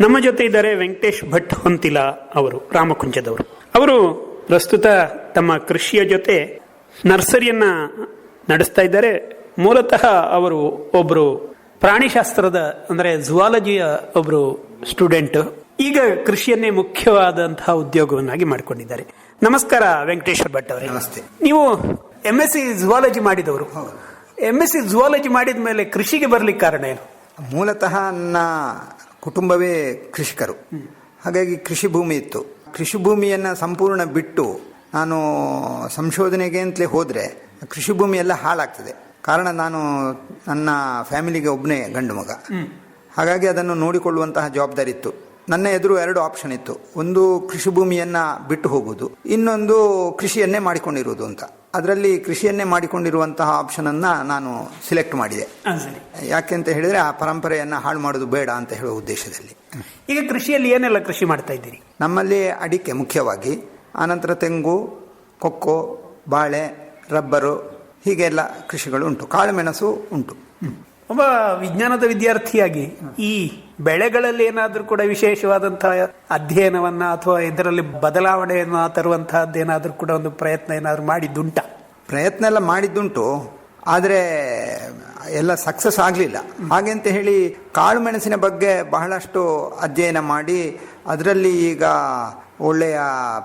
ನಮ್ಮ ಜೊತೆ ಇದ್ದಾರೆ ವೆಂಕಟೇಶ್ ಭಟ್ ಹೊಂತಿಲ ಅವರು ರಾಮಕುಂಜದವರು. ಅವರು ಪ್ರಸ್ತುತ ತಮ್ಮ ಕೃಷಿಯ ಜೊತೆ ನರ್ಸರಿಯನ್ನ ನಡೆಸ್ತಾ ಇದ್ದಾರೆ. ಮೂಲತಃ ಅವರು ಒಬ್ಬರು ಪ್ರಾಣಿಶಾಸ್ತ್ರದ ಅಂದ್ರೆ ಝುವಾಲಜಿಯ ಒಬ್ಬರು ಸ್ಟೂಡೆಂಟ್. ಈಗ ಕೃಷಿಯನ್ನೇ ಮುಖ್ಯವಾದಂತಹ ಉದ್ಯೋಗವನ್ನಾಗಿ ಮಾಡಿಕೊಂಡಿದ್ದಾರೆ. ನಮಸ್ಕಾರ ವೆಂಕಟೇಶ್ವರ್ ಭಟ್ ಅವರೇ. ನಮಸ್ತೆ. ನೀವು ಎಂ ಎಸ್ ಸಿ ಜುವಾಲಜಿ ಮಾಡಿದವರು. ಎಂ ಎಸ್ ಸಿ ಝುವಾಲಜಿ ಮಾಡಿದ ಮೇಲೆ ಕೃಷಿಗೆ ಬರ್ಲಿಕ್ಕೆ ಕಾರಣ ಏನು? ಮೂಲತಃ ನನ್ನ ಕುಟುಂಬವೇ ಕೃಷಿಕರು. ಹಾಗಾಗಿ ಕೃಷಿ ಭೂಮಿ ಇತ್ತು. ಕೃಷಿ ಭೂಮಿಯನ್ನು ಸಂಪೂರ್ಣ ಬಿಟ್ಟು ನಾನು ಸಂಶೋಧನೆಗೆ ಅಂತಲೇ ಹೋದರೆ ಕೃಷಿ ಭೂಮಿ ಎಲ್ಲ ಹಾಳಾಗ್ತದೆ. ಕಾರಣ ನಾನು ನನ್ನ ಫ್ಯಾಮಿಲಿಗೆ ಒಬ್ಬನೇ ಗಂಡು ಮಗ. ಹಾಗಾಗಿ ಅದನ್ನು ನೋಡಿಕೊಳ್ಳುವಂತಹ ಜವಾಬ್ದಾರಿ ಇತ್ತು ನನ್ನ ಎದುರು ಎರಡು ಆಪ್ಷನ್ ಇತ್ತು. ಒಂದು ಕೃಷಿ ಭೂಮಿಯನ್ನು ಬಿಟ್ಟು ಹೋಗುವುದು ಇನ್ನೊಂದು ಕೃಷಿಯನ್ನೇ ಮಾಡಿಕೊಂಡಿರುವುದು ಅಂತ. ಅದರಲ್ಲಿ ಕೃಷಿಯನ್ನೇ ಮಾಡಿಕೊಂಡಿರುವಂತಹ ಆಪ್ಷನನ್ನು ನಾನು ಸಿಲೆಕ್ಟ್ ಮಾಡಿದೆ. ಯಾಕೆ ಅಂತ ಹೇಳಿದ್ರೆ ಆ ಪರಂಪರೆಯನ್ನು ಹಾಳು ಮಾಡೋದು ಬೇಡ ಅಂತ ಹೇಳುವ ಉದ್ದೇಶದಲ್ಲಿ. ಈಗ ಕೃಷಿಯಲ್ಲಿ ಏನೆಲ್ಲ ಕೃಷಿ ಮಾಡ್ತಾ ಇದ್ದೀರಿ? ನಮ್ಮಲ್ಲಿ ಅಡಿಕೆ ಮುಖ್ಯವಾಗಿ ಆನಂತರ ತೆಂಗು ಕೊಕ್ಕೋ ಬಾಳೆ ರಬ್ಬರು ಹೀಗೆಲ್ಲ ಕೃಷಿಗಳು ಉಂಟು. ಕಾಳುಮೆಣಸು ಉಂಟು. ಒಬ್ಬ ವಿಜ್ಞಾನದ ವಿದ್ಯಾರ್ಥಿಯಾಗಿ ಈ ಬೆಳೆಗಳಲ್ಲಿ ಏನಾದರೂ ಕೂಡ ವಿಶೇಷವಾದಂತಹ ಅಧ್ಯಯನವನ್ನ ಅಥವಾ ಇದರಲ್ಲಿ ಬದಲಾವಣೆಯನ್ನ ತರುವಂತಹದ್ದೇನಾದ್ರೂ ಕೂಡ ಒಂದು ಪ್ರಯತ್ನ ಏನಾದರೂ ಮಾಡಿದ್ದುಂಟ? ಪ್ರಯತ್ನ ಎಲ್ಲ ಮಾಡಿದ್ದುಂಟು. ಆದರೆ ಎಲ್ಲ ಸಕ್ಸಸ್ ಆಗಲಿಲ್ಲ. ಹಾಗೆ ಅಂತ ಹೇಳಿ ಕಾಳು ಮೆಣಸಿನ ಬಗ್ಗೆ ಬಹಳಷ್ಟು ಅಧ್ಯಯನ ಮಾಡಿ ಅದರಲ್ಲಿ ಈಗ ಒಳ್ಳೆಯ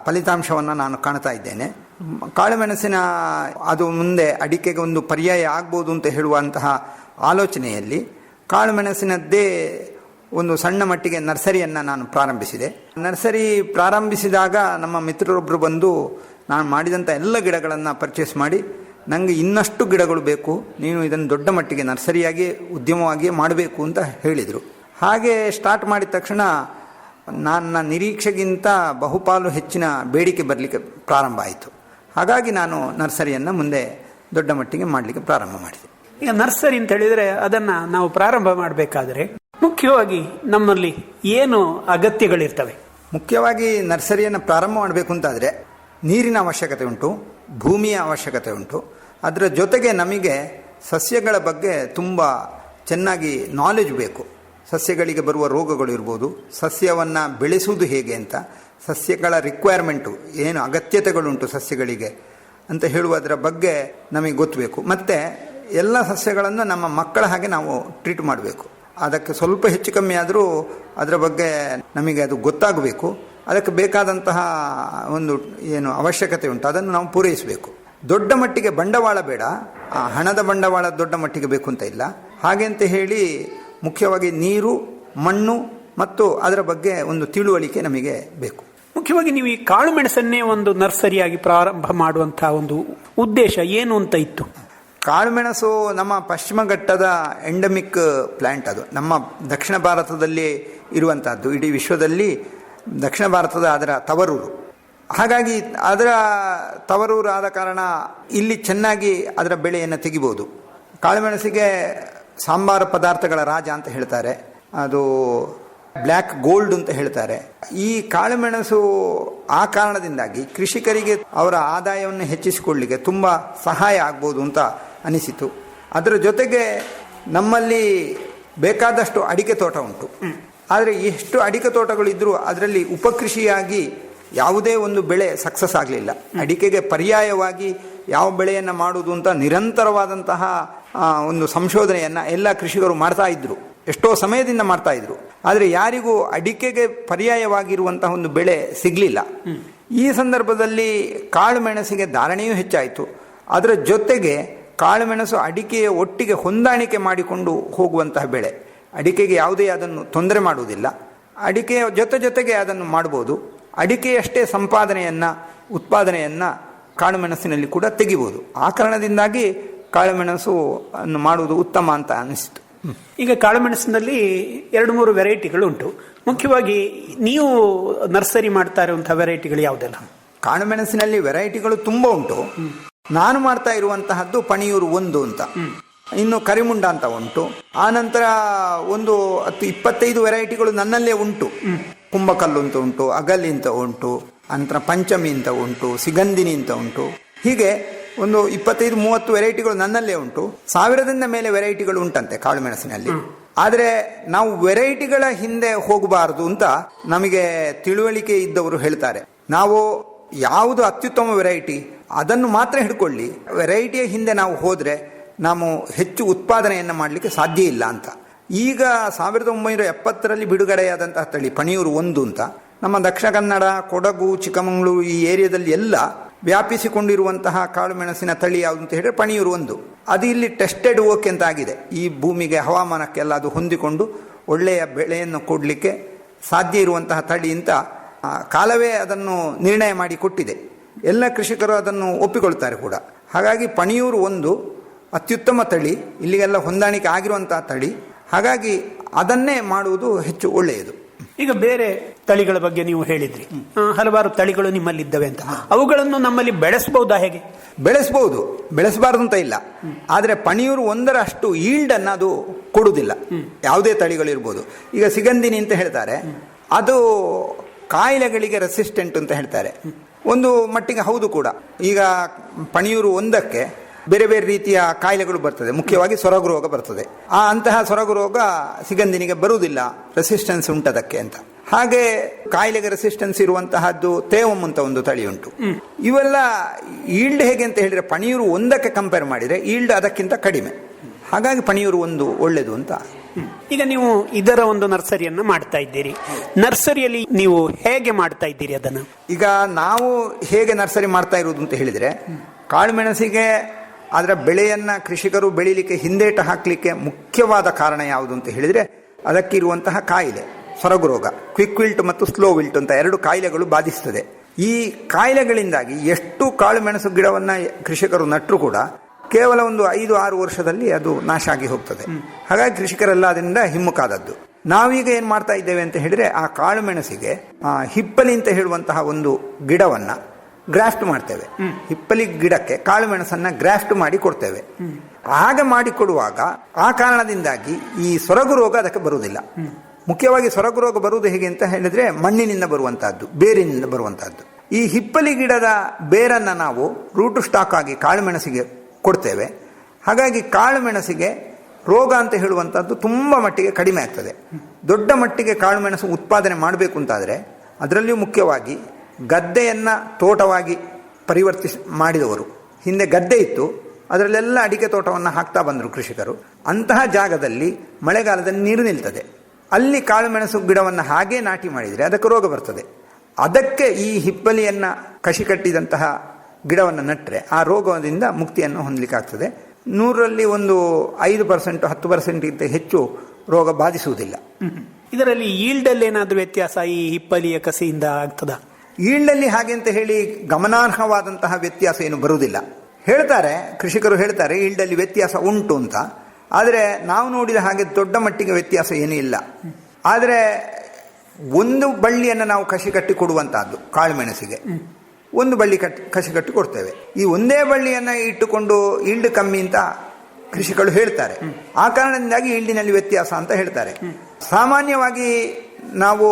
ಫಲಿತಾಂಶವನ್ನು ನಾನು ಕಾಣ್ತಾ ಇದ್ದೇನೆ. ಕಾಳುಮೆಣಸಿನ ಕಾಳು ಮೆಣಸಿನ ಅದು ಮುಂದೆ ಅಡಿಕೆಗೆ ಒಂದು ಪರ್ಯಾಯ ಆಗ್ಬೋದು ಅಂತ ಹೇಳುವಂತಹ ಆಲೋಚನೆಯಲ್ಲಿ ಕಾಳು ಮೆಣಸಿನದ್ದೇ ಒಂದು ಸಣ್ಣ ಮಟ್ಟಿಗೆ ನರ್ಸರಿಯನ್ನು ನಾನು ಪ್ರಾರಂಭಿಸಿದೆ. ನರ್ಸರಿ ಪ್ರಾರಂಭಿಸಿದಾಗ ನಮ್ಮ ಮಿತ್ರರೊಬ್ಬರು ಬಂದು ನಾನು ಮಾಡಿದಂಥ ಎಲ್ಲ ಗಿಡಗಳನ್ನು ಪರ್ಚೇಸ್ ಮಾಡಿ ನನಗೆ ಇನ್ನಷ್ಟು ಗಿಡಗಳು ಬೇಕು, ನೀನು ಇದನ್ನು ದೊಡ್ಡ ಮಟ್ಟಿಗೆ ನರ್ಸರಿಯಾಗಿ, ಉದ್ಯಮವಾಗಿ ಮಾಡಬೇಕು ಅಂತ ಹೇಳಿದರು. ಹಾಗೆ ಸ್ಟಾರ್ಟ್ ಮಾಡಿದ ತಕ್ಷಣ ನನ್ನ ನಿರೀಕ್ಷೆಗಿಂತ ಬಹುಪಾಲು ಹೆಚ್ಚಿನ ಬೇಡಿಕೆ ಬರಲಿಕ್ಕೆ ಪ್ರಾರಂಭ ಆಯಿತು. ಹಾಗಾಗಿ ನಾನು ನರ್ಸರಿಯನ್ನು ಮುಂದೆ ದೊಡ್ಡ ಮಟ್ಟಿಗೆ ಮಾಡಲಿಕ್ಕೆ ಪ್ರಾರಂಭ ಮಾಡಿದೆ. ಈಗ ನರ್ಸರಿ ಅಂತ ಹೇಳಿದರೆ ಅದನ್ನು ನಾವು ಪ್ರಾರಂಭ ಮಾಡಬೇಕಾದ್ರೆ ಮುಖ್ಯವಾಗಿ ನಮ್ಮಲ್ಲಿ ಏನು ಅಗತ್ಯಗಳಿರ್ತವೆ? ಮುಖ್ಯವಾಗಿ ನರ್ಸರಿಯನ್ನು ಪ್ರಾರಂಭ ಮಾಡಬೇಕು ಅಂತಾದರೆ ನೀರಿನ ಅವಶ್ಯಕತೆ ಉಂಟು, ಭೂಮಿಯ ಅವಶ್ಯಕತೆ ಉಂಟು. ಅದರ ಜೊತೆಗೆ ನಮಗೆ ಸಸ್ಯಗಳ ಬಗ್ಗೆ ತುಂಬ ಚೆನ್ನಾಗಿ ನಾಲೆಜ್ ಬೇಕು. ಸಸ್ಯಗಳಿಗೆ ಬರುವ ರೋಗಗಳು ಇರ್ಬೋದು, ಸಸ್ಯವನ್ನು ಬೆಳೆಸುವುದು ಹೇಗೆ ಅಂತ, ಸಸ್ಯಗಳ ರಿಕ್ವೈರ್ಮೆಂಟು ಏನು ಅಗತ್ಯತೆಗಳುಂಟು ಸಸ್ಯಗಳಿಗೆ ಅಂತ ಹೇಳುವುದರ ಬಗ್ಗೆ ನಮಗೆ ಗೊತ್ತಬೇಕು. ಮತ್ತು ಎಲ್ಲ ಸಸ್ಯಗಳನ್ನು ನಮ್ಮ ಮಕ್ಕಳ ಹಾಗೆ ನಾವು ಟ್ರೀಟ್ ಮಾಡಬೇಕು. ಅದಕ್ಕೆ ಸ್ವಲ್ಪ ಹೆಚ್ಚು ಕಮ್ಮಿ ಆದರೂ ಅದರ ಬಗ್ಗೆ ನಮಗೆ ಅದು ಗೊತ್ತಾಗಬೇಕು. ಅದಕ್ಕೆ ಬೇಕಾದಂತಹ ಒಂದು ಏನು ಅವಶ್ಯಕತೆ ಉಂಟು. ಅದನ್ನು ನಾವು ಪೂರೈಸಬೇಕು. ದೊಡ್ಡ ಮಟ್ಟಿಗೆ ಬಂಡವಾಳ ಬೇಡ. ಆ ಹಣದ ಬಂಡವಾಳ ದೊಡ್ಡ ಮಟ್ಟಿಗೆ ಬೇಕು ಅಂತ ಇಲ್ಲ. ಹಾಗೆ ಅಂತ ಹೇಳಿ ಮುಖ್ಯವಾಗಿ ನೀರು, ಮಣ್ಣು ಮತ್ತು ಅದರ ಬಗ್ಗೆ ಒಂದು ತಿಳುವಳಿಕೆ ನಮಗೆ ಬೇಕು. ಮುಖ್ಯವಾಗಿ ನೀವು ಈ ಕಾಳು ಮೆಣಸನ್ನೇ ಒಂದು ನರ್ಸರಿಯಾಗಿ ಪ್ರಾರಂಭ ಮಾಡುವಂತಹ ಒಂದು ಉದ್ದೇಶ ಏನು ಅಂತ ಇತ್ತು? ಕಾಳುಮೆಣಸು ನಮ್ಮ ಪಶ್ಚಿಮ ಘಟ್ಟದ ಎಂಡಮಿಕ್ ಪ್ಲ್ಯಾಂಟ್ ಅದು. ನಮ್ಮ ದಕ್ಷಿಣ ಭಾರತದಲ್ಲಿ ಇರುವಂತಹದ್ದು. ಇಡೀ ವಿಶ್ವದಲ್ಲಿ ದಕ್ಷಿಣ ಭಾರತದ ಅದರ ತವರೂರು. ಹಾಗಾಗಿ ಅದರ ತವರೂರು ಆದ ಕಾರಣ ಇಲ್ಲಿ ಚೆನ್ನಾಗಿ ಅದರ ಬೆಳೆಯನ್ನು ತೆಗಿಬೋದು. ಕಾಳುಮೆಣಸಿಗೆ ಸಾಂಬಾರ ಪದಾರ್ಥಗಳ ರಾಜ ಅಂತ ಹೇಳ್ತಾರೆ. ಅದು ಬ್ಲ್ಯಾಕ್ ಗೋಲ್ಡ್ ಅಂತ ಹೇಳ್ತಾರೆ. ಈ ಕಾಳುಮೆಣಸು ಆ ಕಾರಣದಿಂದಾಗಿ ಕೃಷಿಕರಿಗೆ ಅವರ ಆದಾಯವನ್ನು ಹೆಚ್ಚಿಸಿಕೊಳ್ಳಲಿಕ್ಕೆ ತುಂಬ ಸಹಾಯ ಆಗ್ಬೋದು ಅಂತ ಅನಿಸಿತು. ಅದರ ಜೊತೆಗೆ ನಮ್ಮಲ್ಲಿ ಬೇಕಾದಷ್ಟು ಅಡಿಕೆ ತೋಟ ಉಂಟು. ಆದರೆ ಎಷ್ಟು ಅಡಿಕೆ ತೋಟಗಳಿದ್ದರೂ ಅದರಲ್ಲಿ ಉಪಕೃಷಿಯಾಗಿ ಯಾವುದೇ ಒಂದು ಬೆಳೆ ಸಕ್ಸಸ್ ಆಗಲಿಲ್ಲ. ಅಡಿಕೆಗೆ ಪರ್ಯಾಯವಾಗಿ ಯಾವ ಬೆಳೆಯನ್ನು ಮಾಡುವುದು ಅಂತ ನಿರಂತರವಾದಂತಹ ಒಂದು ಸಂಶೋಧನೆಯನ್ನು ಎಲ್ಲ ಕೃಷಿಕರು ಮಾಡ್ತಾ ಇದ್ರು. ಎಷ್ಟೋ ಸಮಯದಿಂದ ಮಾಡ್ತಾ ಇದ್ರು. ಆದರೆ ಯಾರಿಗೂ ಅಡಿಕೆಗೆ ಪರ್ಯಾಯವಾಗಿರುವಂತಹ ಒಂದು ಬೆಳೆ ಸಿಗಲಿಲ್ಲ. ಈ ಸಂದರ್ಭದಲ್ಲಿ ಕಾಳು ಮೆಣಸಿಗೆ ಧಾರಣೆಯೂ ಹೆಚ್ಚಾಯಿತು. ಅದರ ಜೊತೆಗೆ ಕಾಳುಮೆಣಸು ಅಡಿಕೆಯ ಒಟ್ಟಿಗೆ ಹೊಂದಾಣಿಕೆ ಮಾಡಿಕೊಂಡು ಹೋಗುವಂತಹ ಬೆಳೆ. ಅಡಿಕೆಗೆ ಯಾವುದೇ ಅದನ್ನು ತೊಂದರೆ ಮಾಡುವುದಿಲ್ಲ. ಅಡಿಕೆಯ ಜೊತೆ ಜೊತೆಗೆ ಅದನ್ನು ಮಾಡ್ಬೋದು. ಅಡಿಕೆಯಷ್ಟೇ ಸಂಪಾದನೆಯನ್ನು ಉತ್ಪಾದನೆಯನ್ನು ಕಾಳುಮೆಣಸಿನಲ್ಲಿ ಕೂಡ ತೆಗಿಬೋದು. ಆ ಕಾರಣದಿಂದಾಗಿ ಕಾಳುಮೆಣಸು ಅನ್ನು ಮಾಡುವುದು ಉತ್ತಮ ಅಂತ ಅನಿಸಿತು. ಈಗ ಕಾಳುಮೆಣಸಿನಲ್ಲಿ ಎರಡು ಮೂರು ವೆರೈಟಿಗಳು ಉಂಟು. ಮುಖ್ಯವಾಗಿ ನೀವು ನರ್ಸರಿ ಮಾಡ್ತಾ ಇರುವಂತಹ ವೆರೈಟಿಗಳು ಯಾವುದೆಲ್ಲ? ಕಾಳುಮೆಣಸಿನಲ್ಲಿ ವೆರೈಟಿಗಳು ತುಂಬ ಉಂಟು. ನಾನು ಮಾಡ್ತಾ ಇರುವಂತಹದ್ದು ಪಣಿಯೂರು ಒಂದು ಅಂತ. ಇನ್ನು ಕರಿಮುಂಡ ಅಂತ ಉಂಟು. ಆ ನಂತರ ಒಂದು ಹತ್ತು ಇಪ್ಪತ್ತೈದು ವೆರೈಟಿಗಳು ನನ್ನಲ್ಲೇ ಉಂಟು. ಕುಂಭಕಲ್ಲು ಅಂತ ಉಂಟು ಅಗಲಿ ಅಂತ ಉಂಟು ಅಂತರ ಪಂಚಮಿ ಅಂತ ಉಂಟು ಸಿಗಂದಿನಿ ಅಂತ ಉಂಟು. ಹೀಗೆ ಒಂದು ಇಪ್ಪತ್ತೈದು ಮೂವತ್ತು ವೆರೈಟಿಗಳು ನನ್ನಲ್ಲೇ ಉಂಟು. ಸಾವಿರದಿಂದ ಮೇಲೆ ವೆರೈಟಿಗಳು ಉಂಟಂತೆ ಕಾಳುಮೆಣಸಿನಲ್ಲಿ ಆದರೆ ನಾವು ವೆರೈಟಿಗಳ ಹಿಂದೆ ಹೋಗಬಾರದು ಅಂತ ನಮಗೆ ತಿಳುವಳಿಕೆ ಇದ್ದವರು ಹೇಳ್ತಾರೆ. ನಾವು ಯಾವುದು ಅತ್ಯುತ್ತಮ ವೆರೈಟಿ ಅದನ್ನು ಮಾತ್ರ ಹಿಡ್ಕೊಳ್ಳಿ. ವೆರೈಟಿಯ ಹಿಂದೆ ನಾವು ಹೋದರೆ ನಾವು ಹೆಚ್ಚು ಉತ್ಪಾದನೆಯನ್ನು ಮಾಡಲಿಕ್ಕೆ ಸಾಧ್ಯ ಇಲ್ಲ ಅಂತ. ಈಗ ಸಾವಿರದ ಒಂಬೈನೂರ ಎಪ್ಪತ್ತರಲ್ಲಿ ಬಿಡುಗಡೆಯಾದಂತಹ ತಳಿ ಪಣಿಯೂರು ಒಂದು ಅಂತ. ನಮ್ಮ ದಕ್ಷಿಣ ಕನ್ನಡ, ಕೊಡಗು, ಚಿಕ್ಕಮಗಳೂರು ಈ ಏರಿಯಾದಲ್ಲಿ ಎಲ್ಲ ವ್ಯಾಪಿಸಿಕೊಂಡಿರುವಂತಹ ಕಾಳು ಮೆಣಸಿನ ತಳಿ ಯಾವುದು ಅಂತ ಹೇಳಿದ್ರೆ ಪಣಿಯೂರು ಒಂದು. ಅದು ಇಲ್ಲಿ ಟೆಸ್ಟೆಡ್ ಓಕೆ ಅಂತ ಆಗಿದೆ. ಈ ಭೂಮಿಗೆ ಹವಾಮಾನಕ್ಕೆಲ್ಲ ಅದು ಹೊಂದಿಕೊಂಡು ಒಳ್ಳೆಯ ಬೆಳೆಯನ್ನು ಕೊಡಲಿಕ್ಕೆ ಸಾಧ್ಯ ಇರುವಂತಹ ತಳಿ ಅಂತ ಕಾಲವೇ ಅದನ್ನು ನಿರ್ಣಯ ಮಾಡಿ ಕೊಟ್ಟಿದೆ. ಎಲ್ಲ ಕೃಷಿಕರು ಅದನ್ನು ಒಪ್ಪಿಕೊಳ್ತಾರೆ ಕೂಡ. ಹಾಗಾಗಿ ಪಣಿಯೂರು ಒಂದು ಅತ್ಯುತ್ತಮ ತಳಿ ಇಲ್ಲಿಗೆಲ್ಲ ಹೊಂದಾಣಿಕೆ ಆಗಿರುವಂತಹ ತಳಿ. ಹಾಗಾಗಿ ಅದನ್ನೇ ಮಾಡುವುದು ಹೆಚ್ಚು ಒಳ್ಳೆಯದು. ಈಗ ಬೇರೆ ತಳಿಗಳ ಬಗ್ಗೆ ನೀವು ಹೇಳಿದ್ರಿ. ಹಲವಾರು ತಳಿಗಳು ನಿಮ್ಮಲ್ಲಿದ್ದವೆ ಅಂತ. ಅವುಗಳನ್ನು ನಮ್ಮಲ್ಲಿ ಬೆಳೆಸಬಹುದಾ ಹೇಗೆ? ಬೆಳೆಸಬಹುದು ಬೆಳೆಸಬಾರ್ದು ಅಂತ ಇಲ್ಲ. ಆದರೆ ಪಣಿಯೂರು ಒಂದರ ಅಷ್ಟು ಈಲ್ಡ್ ಅನ್ನು ಅದು ಕೊಡುವುದಿಲ್ಲ. ಯಾವುದೇ ತಳಿಗಳಿರ್ಬೋದು. ಈಗ ಸಿಗಂದಿನಿ ಅಂತ ಹೇಳ್ತಾರೆ. ಅದು ಕಾಯಿಲೆಗಳಿಗೆ ರೆಸಿಸ್ಟೆಂಟ್ ಅಂತ ಹೇಳ್ತಾರೆ. ಒಂದು ಮಟ್ಟಿಗೆ ಹೌದು ಕೂಡ. ಈಗ ಪಣಿಯೂರು ಒಂದಕ್ಕೆ ಬೇರೆ ಬೇರೆ ರೀತಿಯ ಕಾಯಿಲೆಗಳು ಬರ್ತದೆ. ಮುಖ್ಯವಾಗಿ ಸೊರಗು ರೋಗ ಬರ್ತದೆ. ಆ ಅಂತಹ ಸೊರಗು ರೋಗ ಸಿಗಂದಿನಿಗೆ ಬರುವುದಿಲ್ಲ. ರೆಸಿಸ್ಟೆನ್ಸ್ ಉಂಟದಕ್ಕೆ ಅಂತ. ಹಾಗೆ ಕಾಯಿಲೆಗೆ ರೆಸಿಸ್ಟೆನ್ಸ್ ಇರುವಂತಹದ್ದು ತೇವಂ ಅಂತ ಒಂದು ತಳಿ ಉಂಟು ಇವೆಲ್ಲ ಈಲ್ಡ್ ಹೇಗೆ ಅಂತ ಹೇಳಿದ್ರೆ ಪಣಿಯೂರು ಒಂದಕ್ಕೆ ಕಂಪೇರ್ ಮಾಡಿದ್ರೆ ಈಲ್ಡ್ ಅದಕ್ಕಿಂತ ಕಡಿಮೆ. ಹಾಗಾಗಿ ಪಣಿಯೂರು ಒಂದು ಒಳ್ಳೆಯದು ಅಂತ. ಈಗ ನೀವು ಇದರ ಒಂದು ನರ್ಸರಿಯನ್ನು ಮಾಡ್ತಾ ಇದ್ದೀರಿ. ನರ್ಸರಿಯಲ್ಲಿ ನೀವು ಹೇಗೆ ಮಾಡ್ತಾ ಇದ್ದೀರಿ ಅದನ್ನು? ಈಗ ನಾವು ಹೇಗೆ ನರ್ಸರಿ ಮಾಡ್ತಾ ಇರುವುದು ಅಂತ ಹೇಳಿದರೆ ಕಾಳುಮೆಣಸಿಗೆ ಅದರ ಬೆಳೆಯನ್ನು ಕೃಷಿಕರು ಬೆಳೀಲಿಕ್ಕೆ ಹಿಂದೇಟು ಹಾಕಲಿಕ್ಕೆ ಮುಖ್ಯವಾದ ಕಾರಣ ಯಾವುದು ಅಂತ ಹೇಳಿದರೆ, ಅದಕ್ಕಿರುವಂತಹ ಕಾಯಿಲೆ, ಸೊರಗು ರೋಗ ಕ್ವಿಕ್ ವಿಲ್ಟ್ ಮತ್ತು ಸ್ಲೋ ವಿಲ್ಟ್ ಅಂತ ಎರಡು ಕಾಯಿಲೆಗಳು ಬಾಧಿಸ್ತದೆ. ಈ ಕಾಯಿಲೆಗಳಿಂದಾಗಿ ಎಷ್ಟು ಕಾಳುಮೆಣಸು ಗಿಡವನ್ನು ಕೃಷಿಕರು ನಟ್ಟರು ಕೂಡ ಕೇವಲ ಒಂದು ಐದು ಆರು ವರ್ಷದಲ್ಲಿ ಅದು ನಾಶ ಆಗಿ ಹೋಗ್ತದೆ. ಹಾಗಾಗಿ ಕೃಷಿಕರೆಲ್ಲ ಅದರಿಂದ ಹಿಮ್ಮುಖಾದದ್ದು. ನಾವೀಗ ಏನ್ ಮಾಡ್ತಾ ಇದ್ದೇವೆ ಅಂತ ಹೇಳಿದ್ರೆ ಆ ಕಾಳು ಮೆಣಸಿಗೆ ಆ, ಹಿಪ್ಪಲಿ ಅಂತ ಹೇಳುವಂತಹ ಒಂದು ಗಿಡವನ್ನ ಗ್ರಾಫ್ಟ್ ಮಾಡ್ತೇವೆ. ಹಿಪ್ಪಲಿ ಗಿಡಕ್ಕೆ ಕಾಳು ಮೆಣಸನ್ನ ಗ್ರಾಫ್ಟ್ ಮಾಡಿ ಕೊಡ್ತೇವೆ. ಹಾಗೆ ಮಾಡಿಕೊಡುವಾಗ ಆ ಕಾರಣದಿಂದಾಗಿ ಈ ಸೊರಗು ರೋಗ ಅದಕ್ಕೆ ಬರುವುದಿಲ್ಲ. ಮುಖ್ಯವಾಗಿ ಸೊರಗು ರೋಗ ಬರುವುದು ಹೇಗೆ ಅಂತ ಹೇಳಿದ್ರೆ ಮಣ್ಣಿನಿಂದ ಬರುವಂತಹದ್ದು ಬೇರಿನಿಂದ ಬರುವಂತಹದ್ದು. ಈ ಹಿಪ್ಪಲಿ ಗಿಡದ ಬೇರನ್ನ ನಾವು ರೂಟು ಸ್ಟಾಕ್ ಆಗಿ ಕಾಳುಮೆಣಸಿಗೆ ಕೊಡ್ತೇವೆ. ಹಾಗಾಗಿ ಕಾಳುಮೆಣಸಿಗೆ ರೋಗ ಅಂತ ಹೇಳುವಂಥದ್ದು ತುಂಬ ಮಟ್ಟಿಗೆ ಕಡಿಮೆ ಆಗ್ತದೆ. ದೊಡ್ಡ ಮಟ್ಟಿಗೆ ಕಾಳುಮೆಣಸು ಉತ್ಪಾದನೆ ಮಾಡಬೇಕು ಅಂತಾದರೆ ಅದರಲ್ಲಿಯೂ ಮುಖ್ಯವಾಗಿ ಗದ್ದೆಯನ್ನು ತೋಟವಾಗಿ ಪರಿವರ್ತಿಸಿ ಮಾಡಿದವರು. ಹಿಂದೆ ಗದ್ದೆ ಇತ್ತು, ಅದರಲ್ಲೆಲ್ಲ ಅಡಿಕೆ ತೋಟವನ್ನು ಹಾಕ್ತಾ ಬಂದರು ಕೃಷಿಕರು. ಅಂತಹ ಜಾಗದಲ್ಲಿ ಮಳೆಗಾಲದಲ್ಲಿ ನೀರು ನಿಲ್ತದೆ. ಅಲ್ಲಿ ಕಾಳುಮೆಣಸು ಗಿಡವನ್ನು ಹಾಗೇ ನಾಟಿ ಮಾಡಿದರೆ ಅದಕ್ಕೆ ರೋಗ ಬರ್ತದೆ. ಅದಕ್ಕೆ ಈ ಹಿಪ್ಪಲಿಯನ್ನು ಕಸಿ ಕಟ್ಟಿದಂತಹ ಗಿಡವನ್ನು ನಟ್ಟರೆ ಆ ರೋಗದಿಂದ ಮುಕ್ತಿಯನ್ನು ಹೊಂದಲಿಕ್ಕಾಗ್ತದೆ. ನೂರರಲ್ಲಿ ಒಂದು ಐದು ಪರ್ಸೆಂಟ್ ಹತ್ತು ಪರ್ಸೆಂಟ್ಗಿಂತ ಹೆಚ್ಚು ರೋಗ ಬಾಧಿಸುವುದಿಲ್ಲ. ಇದರಲ್ಲಿ ಈಲ್ಡಲ್ಲಿ ಏನಾದರೂ ವ್ಯತ್ಯಾಸ ಈ ಹಿಪ್ಪಲಿಯ ಕಸಿಯಿಂದ ಆಗ್ತದ? ಈಲ್ಡಲ್ಲಿ ಹಾಗೆ ಅಂತ ಹೇಳಿ ಗಮನಾರ್ಹವಾದಂತಹ ವ್ಯತ್ಯಾಸ ಏನು ಬರುವುದಿಲ್ಲ. ಹೇಳ್ತಾರೆ ಕೃಷಿಕರು ಹೇಳ್ತಾರೆ ಈಲ್ಡಲ್ಲಿ ವ್ಯತ್ಯಾಸ ಉಂಟು ಅಂತ. ಆದರೆ ನಾವು ನೋಡಿದ ಹಾಗೆ ದೊಡ್ಡ ಮಟ್ಟಿಗೆ ವ್ಯತ್ಯಾಸ ಏನೂ ಇಲ್ಲ. ಆದರೆ ಒಂದು ಬಳ್ಳಿಯನ್ನು ನಾವು ಕಸಿ ಕಟ್ಟಿ ಕೊಡುವಂತಹದ್ದು ಕಾಳುಮೆಣಸಿಗೆ ಒಂದು ಬಳ್ಳಿ ಕಟ್ ಕಸಿ ಕಟ್ಟು ಕೊಡ್ತೇವೆ. ಈ ಒಂದೇ ಬಳ್ಳಿಯನ್ನು ಇಟ್ಟುಕೊಂಡು ಈಲ್ಡ್ ಕಮ್ಮಿ ಅಂತ ಕೃಷಿಕರು ಹೇಳ್ತಾರೆ. ಆ ಕಾರಣದಿಂದಾಗಿ ಈಲ್ಡಿನಲ್ಲಿ ವ್ಯತ್ಯಾಸ ಅಂತ ಹೇಳ್ತಾರೆ. ಸಾಮಾನ್ಯವಾಗಿ ನಾವು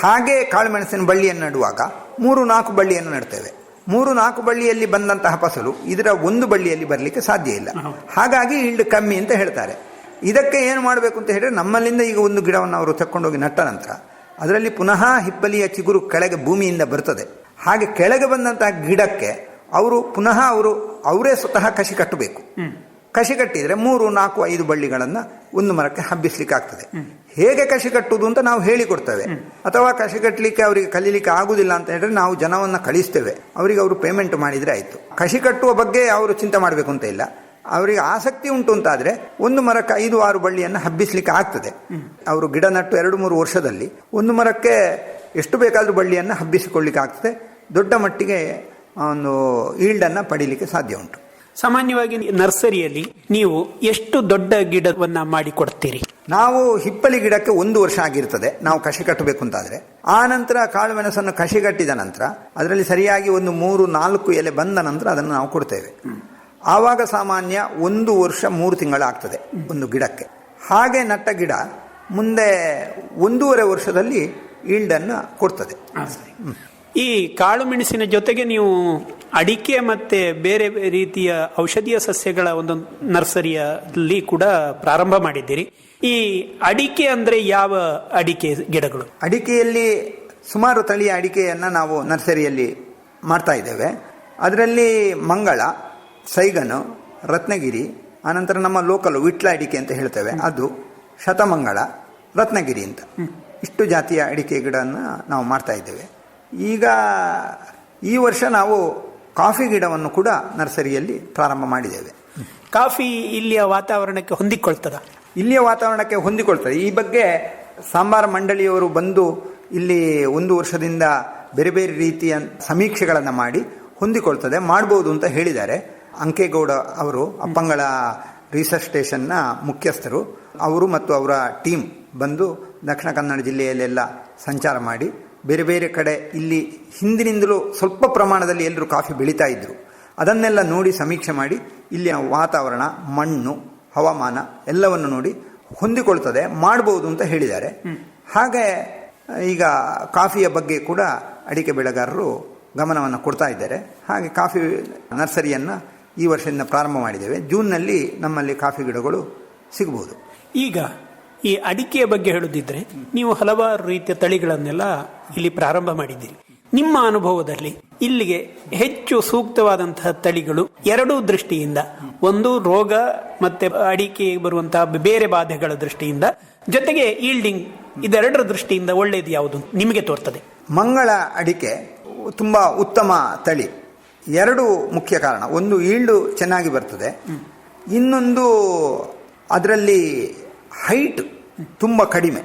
ಹಾಗೆ ಕಾಳುಮೆಣಸಿನ ಬಳ್ಳಿಯನ್ನು ನೆಡುವಾಗ ಮೂರು ನಾಲ್ಕು ಬಳ್ಳಿಯನ್ನು ನೆಡ್ತೇವೆ. ಮೂರು ನಾಲ್ಕು ಬಳ್ಳಿಯಲ್ಲಿ ಬಂದಂತಹ ಫಸಲು ಇದರ ಒಂದು ಬಳ್ಳಿಯಲ್ಲಿ ಬರಲಿಕ್ಕೆ ಸಾಧ್ಯ ಇಲ್ಲ. ಹಾಗಾಗಿ ಈಲ್ಡ್ ಕಮ್ಮಿ ಅಂತ ಹೇಳ್ತಾರೆ. ಇದಕ್ಕೆ ಏನು ಮಾಡಬೇಕು ಅಂತ ಹೇಳಿದ್ರೆ ನಮ್ಮಲ್ಲಿಂದ ಈಗ ಒಂದು ಗಿಡವನ್ನು ಅವರು ತಕ್ಕೊಂಡೋಗಿ ನಟ್ಟ ನಂತರ ಅದರಲ್ಲಿ ಪುನಃ ಹಿಪ್ಪಲಿಯ ಚಿಗುರು ಕೆಳಗೆ ಭೂಮಿಯಿಂದ ಬರ್ತದೆ. ಹಾಗೆ ಕೆಳಗೆ ಬಂದಂತಹ ಗಿಡಕ್ಕೆ ಅವರು ಪುನಃ ಅವರು ಅವರೇ ಸ್ವತಃ ಕಸಿ ಕಟ್ಟಬೇಕು. ಕಸಿ ಕಟ್ಟಿದರೆ ಮೂರು ನಾಲ್ಕು ಐದು ಬಳ್ಳಿಗಳನ್ನು ಒಂದು ಮರಕ್ಕೆ ಹಬ್ಬಿಸ್ಲಿಕ್ಕೆ ಆಗ್ತದೆ ಹೇಗೆ ಕಸಿ ಕಟ್ಟುವುದು ಅಂತ ನಾವು ಹೇಳಿಕೊಡ್ತೇವೆ. ಅಥವಾ ಕಸಿ ಕಟ್ಟಲಿಕ್ಕೆ ಅವರಿಗೆ ಕಲೀಲಿಕ್ಕೆ ಆಗುದಿಲ್ಲ ಅಂತ ಹೇಳಿದ್ರೆ ನಾವು ಜನವನ್ನು ಕಳಿಸ್ತೇವೆ. ಅವರಿಗೆ ಅವರು ಪೇಮೆಂಟ್ ಮಾಡಿದರೆ ಆಯಿತು. ಕಸಿ ಕಟ್ಟುವ ಬಗ್ಗೆ ಅವರು ಚಿಂತೆ ಮಾಡಬೇಕು ಅಂತ ಇಲ್ಲ. ಅವರಿಗೆ ಆಸಕ್ತಿ ಉಂಟು ಅಂತಾದ್ರೆ ಒಂದು ಮರಕ್ಕೆ ಐದು ಆರು ಬಳ್ಳಿಯನ್ನು ಹಬ್ಬಿಸ್ಲಿಕ್ಕೆ ಆಗ್ತದೆ ಅವರು ಗಿಡ ನಟ್ಟು ಎರಡು ಮೂರು ವರ್ಷದಲ್ಲಿ ಒಂದು ಮರಕ್ಕೆ ಎಷ್ಟು ಬೇಕಾದರೂ ಬಳ್ಳಿಯನ್ನು ಹಬ್ಬಿಸಿಕೊಳ್ಳಿಕ್ಕೆ ಆಗ್ತದೆ. ದೊಡ್ಡ ಮಟ್ಟಿಗೆ ಒಂದು ಈಲ್ಡನ್ನು ಪಡೀಲಿಕ್ಕೆ ಸಾಧ್ಯ ಉಂಟು. ಸಾಮಾನ್ಯವಾಗಿ ನರ್ಸರಿಯಲ್ಲಿ ನೀವು ಎಷ್ಟು ದೊಡ್ಡ ಗಿಡವನ್ನು ಮಾಡಿಕೊಡ್ತೀರಿ? ನಾವು ಹಿಪ್ಪಲಿ ಗಿಡಕ್ಕೆ ಒಂದು ವರ್ಷ ಆಗಿರ್ತದೆ. ನಾವು ಕಸಿ ಕಟ್ಟಬೇಕು ಅಂತಾದ್ರೆ. ಆ ನಂತರ ಕಾಳು ಮೆಣಸನ್ನು ಕಸಿ ಕಟ್ಟಿದ ನಂತರ ಅದರಲ್ಲಿ ಸರಿಯಾಗಿ ಒಂದು ಮೂರು ನಾಲ್ಕು ಎಲೆ ಬಂದ ನಂತರ ಅದನ್ನು ನಾವು ಕೊಡ್ತೇವೆ. ಆವಾಗ ಸಾಮಾನ್ಯ ಒಂದು ವರ್ಷ ಮೂರು ತಿಂಗಳಾಗ್ತದೆ ಒಂದು ಗಿಡಕ್ಕೆ. ಹಾಗೆ ನಟ್ಟ ಗಿಡ ಮುಂದೆ ಒಂದೂವರೆ ವರ್ಷದಲ್ಲಿ ಈಲ್ಡನ್ನು ಕೊಡ್ತದೆ. ಈ ಕಾಳು ಮೆಣಸಿನ ಜೊತೆಗೆ ನೀವು ಅಡಿಕೆ ಮತ್ತೆ ಬೇರೆ ರೀತಿಯ ಔಷಧೀಯ ಸಸ್ಯಗಳ ಒಂದು ನರ್ಸರಿಯಲ್ಲಿ ಕೂಡ ಪ್ರಾರಂಭ ಮಾಡಿದ್ದೀರಿ. ಈ ಅಡಿಕೆ ಅಂದ್ರೆ ಯಾವ ಅಡಿಕೆ ಗಿಡಗಳು? ಅಡಿಕೆಯಲ್ಲಿ ಸುಮಾರು ತಳಿಯ ಅಡಿಕೆಯನ್ನು ನಾವು ನರ್ಸರಿಯಲ್ಲಿ ಮಾಡ್ತಾ ಇದ್ದೇವೆ. ಅದರಲ್ಲಿ ಮಂಗಳ ಸೈಗನು ರತ್ನಗಿರಿ ಆನಂತರ ನಮ್ಮ ಲೋಕಲ್ ವಿಟ್ಲ ಅಡಿಕೆ ಅಂತ ಹೇಳ್ತೇವೆ. ಅದು ಶತಮಂಗಳ ರತ್ನಗಿರಿ ಅಂತ. ಇಷ್ಟು ಜಾತಿಯ ಅಡಿಕೆ ಗಿಡವನ್ನು ನಾವು ಮಾಡ್ತಾ ಇದ್ದೇವೆ. ಈಗ ಈ ವರ್ಷ ನಾವು ಕಾಫಿ ಗಿಡವನ್ನು ಕೂಡ ನರ್ಸರಿಯಲ್ಲಿ ಪ್ರಾರಂಭ ಮಾಡಿದ್ದೇವೆ. ಕಾಫಿ ಇಲ್ಲಿಯ ವಾತಾವರಣಕ್ಕೆ ಹೊಂದಿಕೊಳ್ತದ? ಇಲ್ಲಿಯ ವಾತಾವರಣಕ್ಕೆ ಹೊಂದಿಕೊಳ್ತದೆ. ಈ ಬಗ್ಗೆ ಸಾಂಬಾರ ಮಂಡಳಿಯವರು ಬಂದು ಇಲ್ಲಿ ಒಂದು ವರ್ಷದಿಂದ ಬೇರೆ ಬೇರೆ ರೀತಿಯ ಸಮೀಕ್ಷೆಗಳನ್ನು ಮಾಡಿ ಹೊಂದಿಕೊಳ್ತದೆ ಮಾಡ್ಬೋದು ಅಂತ ಹೇಳಿದ್ದಾರೆ. ಅಂಕೇಗೌಡ ಅವರು ಅಪ್ಪಂಗಳ ರಿಸರ್ಚ್ ಸ್ಟೇಷನ್ನ ಮುಖ್ಯಸ್ಥರು ಅವರು ಮತ್ತು ಅವರ ಟೀಮ್ ಬಂದು ದಕ್ಷಿಣ ಕನ್ನಡ ಜಿಲ್ಲೆಯಲ್ಲೆಲ್ಲ ಸಂಚಾರ ಮಾಡಿ ಬೇರೆ ಬೇರೆ ಕಡೆ ಇಲ್ಲಿ ಹಿಂದಿನಿಂದಲೂ ಸ್ವಲ್ಪ ಪ್ರಮಾಣದಲ್ಲಿ ಎಲ್ಲರೂ ಕಾಫಿ ಬೆಳೀತಾ ಇದ್ರು. ಅದನ್ನೆಲ್ಲ ನೋಡಿ ಸಮೀಕ್ಷೆ ಮಾಡಿ ಇಲ್ಲಿಯ ವಾತಾವರಣ ಮಣ್ಣು ಹವಾಮಾನ ಎಲ್ಲವನ್ನು ನೋಡಿ ಹೊಂದಿಕೊಳ್ತದೆ ಮಾಡ್ಬೋದು ಅಂತ ಹೇಳಿದ್ದಾರೆ. ಹಾಗೆ ಈಗ ಕಾಫಿಯ ಬಗ್ಗೆ ಕೂಡ ಅಡಿಕೆ ಬೆಳೆಗಾರರು ಗಮನವನ್ನು ಕೊಡ್ತಾ ಇದ್ದಾರೆ. ಹಾಗೆ ಕಾಫಿ ನರ್ಸರಿಯನ್ನು ಈ ವರ್ಷದಿಂದ ಪ್ರಾರಂಭ ಮಾಡಿದ್ದೇವೆ. ಜೂನ್ನಲ್ಲಿ ನಮ್ಮಲ್ಲಿ ಕಾಫಿ ಗಿಡಗಳು ಸಿಗಬಹುದು ಈಗ ಈ ಅಡಿಕೆಯ ಬಗ್ಗೆ ಹೇಳುದಿದ್ರೆ ನೀವು ಹಲವಾರು ರೀತಿಯ ತಳಿಗಳನ್ನೆಲ್ಲ ಇಲ್ಲಿ ಪ್ರಾರಂಭ ಮಾಡಿದ್ದೀರಿ. ನಿಮ್ಮ ಅನುಭವದಲ್ಲಿ ಇಲ್ಲಿಗೆ ಹೆಚ್ಚು ಸೂಕ್ತವಾದಂತಹ ತಳಿಗಳು ಎರಡೂ ದೃಷ್ಟಿಯಿಂದ ಒಂದು ರೋಗ ಮತ್ತೆ ಅಡಿಕೆ ಬರುವಂತಹ ಬೇರೆ ಬಾಧೆಗಳ ದೃಷ್ಟಿಯಿಂದ ಜೊತೆಗೆ ಈಲ್ಡಿಂಗ್ ಇದೆರಡರ ದೃಷ್ಟಿಯಿಂದ ಒಳ್ಳೇದು ಯಾವುದು ನಿಮಗೆ ತೋರ್ತದೆ. ಮಂಗಳ ಅಡಿಕೆ ತುಂಬ ಉತ್ತಮ ತಳಿ. ಎರಡು ಮುಖ್ಯ ಕಾರಣ. ಒಂದು ಈಲ್ಡು ಚೆನ್ನಾಗಿ ಬರ್ತದೆ. ಇನ್ನೊಂದು ಅದರಲ್ಲಿ ಹೈಟ್ ತುಂಬ ಕಡಿಮೆ.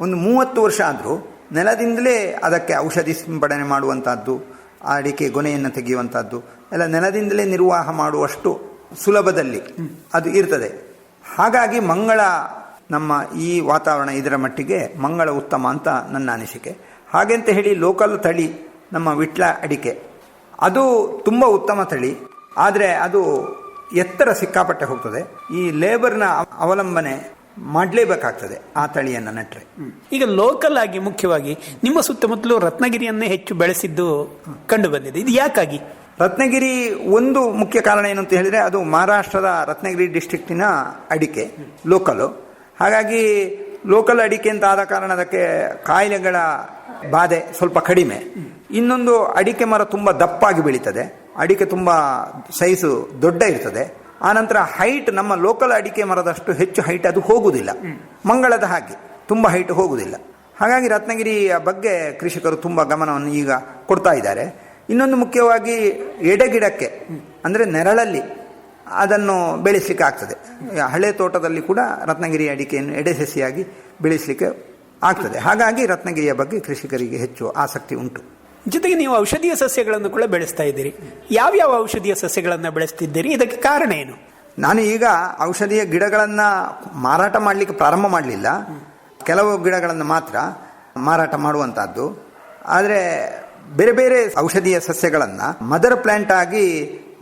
ಒಂದು ಮೂವತ್ತು ವರ್ಷ ಆದರೂ ನೆಲದಿಂದಲೇ ಅದಕ್ಕೆ ಔಷಧಿ ಸಿಂಪಡಣೆ ಮಾಡುವಂಥದ್ದು ಅಡಿಕೆ ಗೊನೆಯನ್ನು ತೆಗೆಯುವಂಥದ್ದು ಎಲ್ಲ ನೆಲದಿಂದಲೇ ನಿರ್ವಾಹ ಮಾಡುವಷ್ಟು ಸುಲಭದಲ್ಲಿ ಅದು ಇರ್ತದೆ. ಹಾಗಾಗಿ ಮಂಗಳ ನಮ್ಮ ಈ ವಾತಾವರಣ ಇದರ ಮಟ್ಟಿಗೆ ಮಂಗಳ ಉತ್ತಮ ಅಂತ ನನ್ನ ಅನಿಸಿಕೆ. ಹಾಗೆಂತ ಹೇಳಿ ಲೋಕಲ್ ತಳಿ ನಮ್ಮ ವಿಟ್ಲ ಅಡಿಕೆ. ಅದು ತುಂಬ ಉತ್ತಮ ತಳಿ. ಆದರೆ ಅದು ಎತ್ತರ ಸಿಕ್ಕಾಪಟ್ಟೆ ಹೋಗ್ತದೆ. ಈ ಲೇಬರ್ನ ಅವಲಂಬನೆ ಮಾಡಲೇಬೇಕಾಗ್ತದೆ ಆ ತಳಿಯನ್ನು ನೆಟ್ಟರೆ ಈಗ ಲೋಕಲ್ ಆಗಿ ಮುಖ್ಯವಾಗಿ ನಿಮ್ಮ ಸುತ್ತಮುತ್ತಲು ರತ್ನಗಿರಿಯನ್ನೇ ಹೆಚ್ಚು ಬೆಳೆಸಿದ್ದು ಕಂಡು ಬಂದಿದೆ. ಇದು ಯಾಕಾಗಿ? ರತ್ನಗಿರಿ ಒಂದು ಮುಖ್ಯ ಕಾರಣ ಏನು ಅಂತ ಹೇಳಿದ್ರೆ ಅದು ಮಹಾರಾಷ್ಟ್ರದ ರತ್ನಗಿರಿ ಡಿಸ್ಟಿಕ್ಟಿನ ಅಡಿಕೆ ಲೋಕಲು ಹಾಗಾಗಿ ಲೋಕಲ್ ಅಡಿಕೆ ಅಂತ ಆದ ಕಾರಣ ಅದಕ್ಕೆ ಕಾಯಿಲೆಗಳ ಬಾಧೆ ಸ್ವಲ್ಪ ಕಡಿಮೆ. ಇನ್ನೊಂದು ಅಡಿಕೆ ಮರ ತುಂಬ ದಪ್ಪಾಗಿ ಬೆಳೀತದೆ. ಅಡಿಕೆ ತುಂಬ ಸೈಜು ದೊಡ್ಡ ಇರ್ತದೆ. ಆನಂತರ ಹೈಟ್ ನಮ್ಮ ಲೋಕಲ್ ಅಡಿಕೆ ಮರದಷ್ಟು ಹೆಚ್ಚು ಹೈಟ್ ಅದು ಹೋಗುವುದಿಲ್ಲ ಮಂಗಳದ ಹಾಗೆ, ತುಂಬ ಹೈಟ್ ಹೋಗುವುದಿಲ್ಲ ಹಾಗಾಗಿ ರತ್ನಗಿರಿಯ ಬಗ್ಗೆ ಕೃಷಿಕರು ತುಂಬ ಗಮನವನ್ನು ಈಗ ಕೊಡ್ತಾ ಇದ್ದಾರೆ. ಇನ್ನೊಂದು ಮುಖ್ಯವಾಗಿ ಎಡೆಗಿಡಕ್ಕೆ, ಅಂದರೆ ನೆರಳಲ್ಲಿ ಅದನ್ನು ಬೆಳೆಸಲಿಕ್ಕೆ ಆಗ್ತದೆ. ಹಳೆ ತೋಟದಲ್ಲಿ ಕೂಡ ರತ್ನಗಿರಿ ಅಡಿಕೆಯನ್ನು ಎಡೆಸಸಿಯಾಗಿ ಬೆಳೆಸಲಿಕ್ಕೆ ಆಗ್ತದೆ. ಹಾಗಾಗಿ ರತ್ನಗಿರಿಯ ಬಗ್ಗೆ ಕೃಷಿಕರಿಗೆ ಹೆಚ್ಚು ಆಸಕ್ತಿ ಉಂಟು. ಜೊತೆಗೆ ನೀವು ಔಷಧೀಯ ಸಸ್ಯಗಳನ್ನು ಕೂಡ ಬೆಳೆಸ್ತಾ ಇದ್ದೀರಿ. ಯಾವ್ಯಾವ ಔಷಧೀಯ ಸಸ್ಯಗಳನ್ನು ಬೆಳೆಸ್ತಿದ್ದೀರಿ? ಇದಕ್ಕೆ ಕಾರಣ ಏನು? ನಾನು ಈಗ ಔಷಧೀಯ ಗಿಡಗಳನ್ನು ಮಾರಾಟ ಮಾಡಲಿಕ್ಕೆ ಪ್ರಾರಂಭ ಮಾಡಲಿಲ್ಲ. ಕೆಲವು ಗಿಡಗಳನ್ನು ಮಾತ್ರ ಮಾರಾಟ ಮಾಡುವಂಥದ್ದು ಆದರೆ ಬೇರೆ ಬೇರೆ ಔಷಧೀಯ ಸಸ್ಯಗಳನ್ನು ಮದರ್ ಪ್ಲ್ಯಾಂಟ್ ಆಗಿ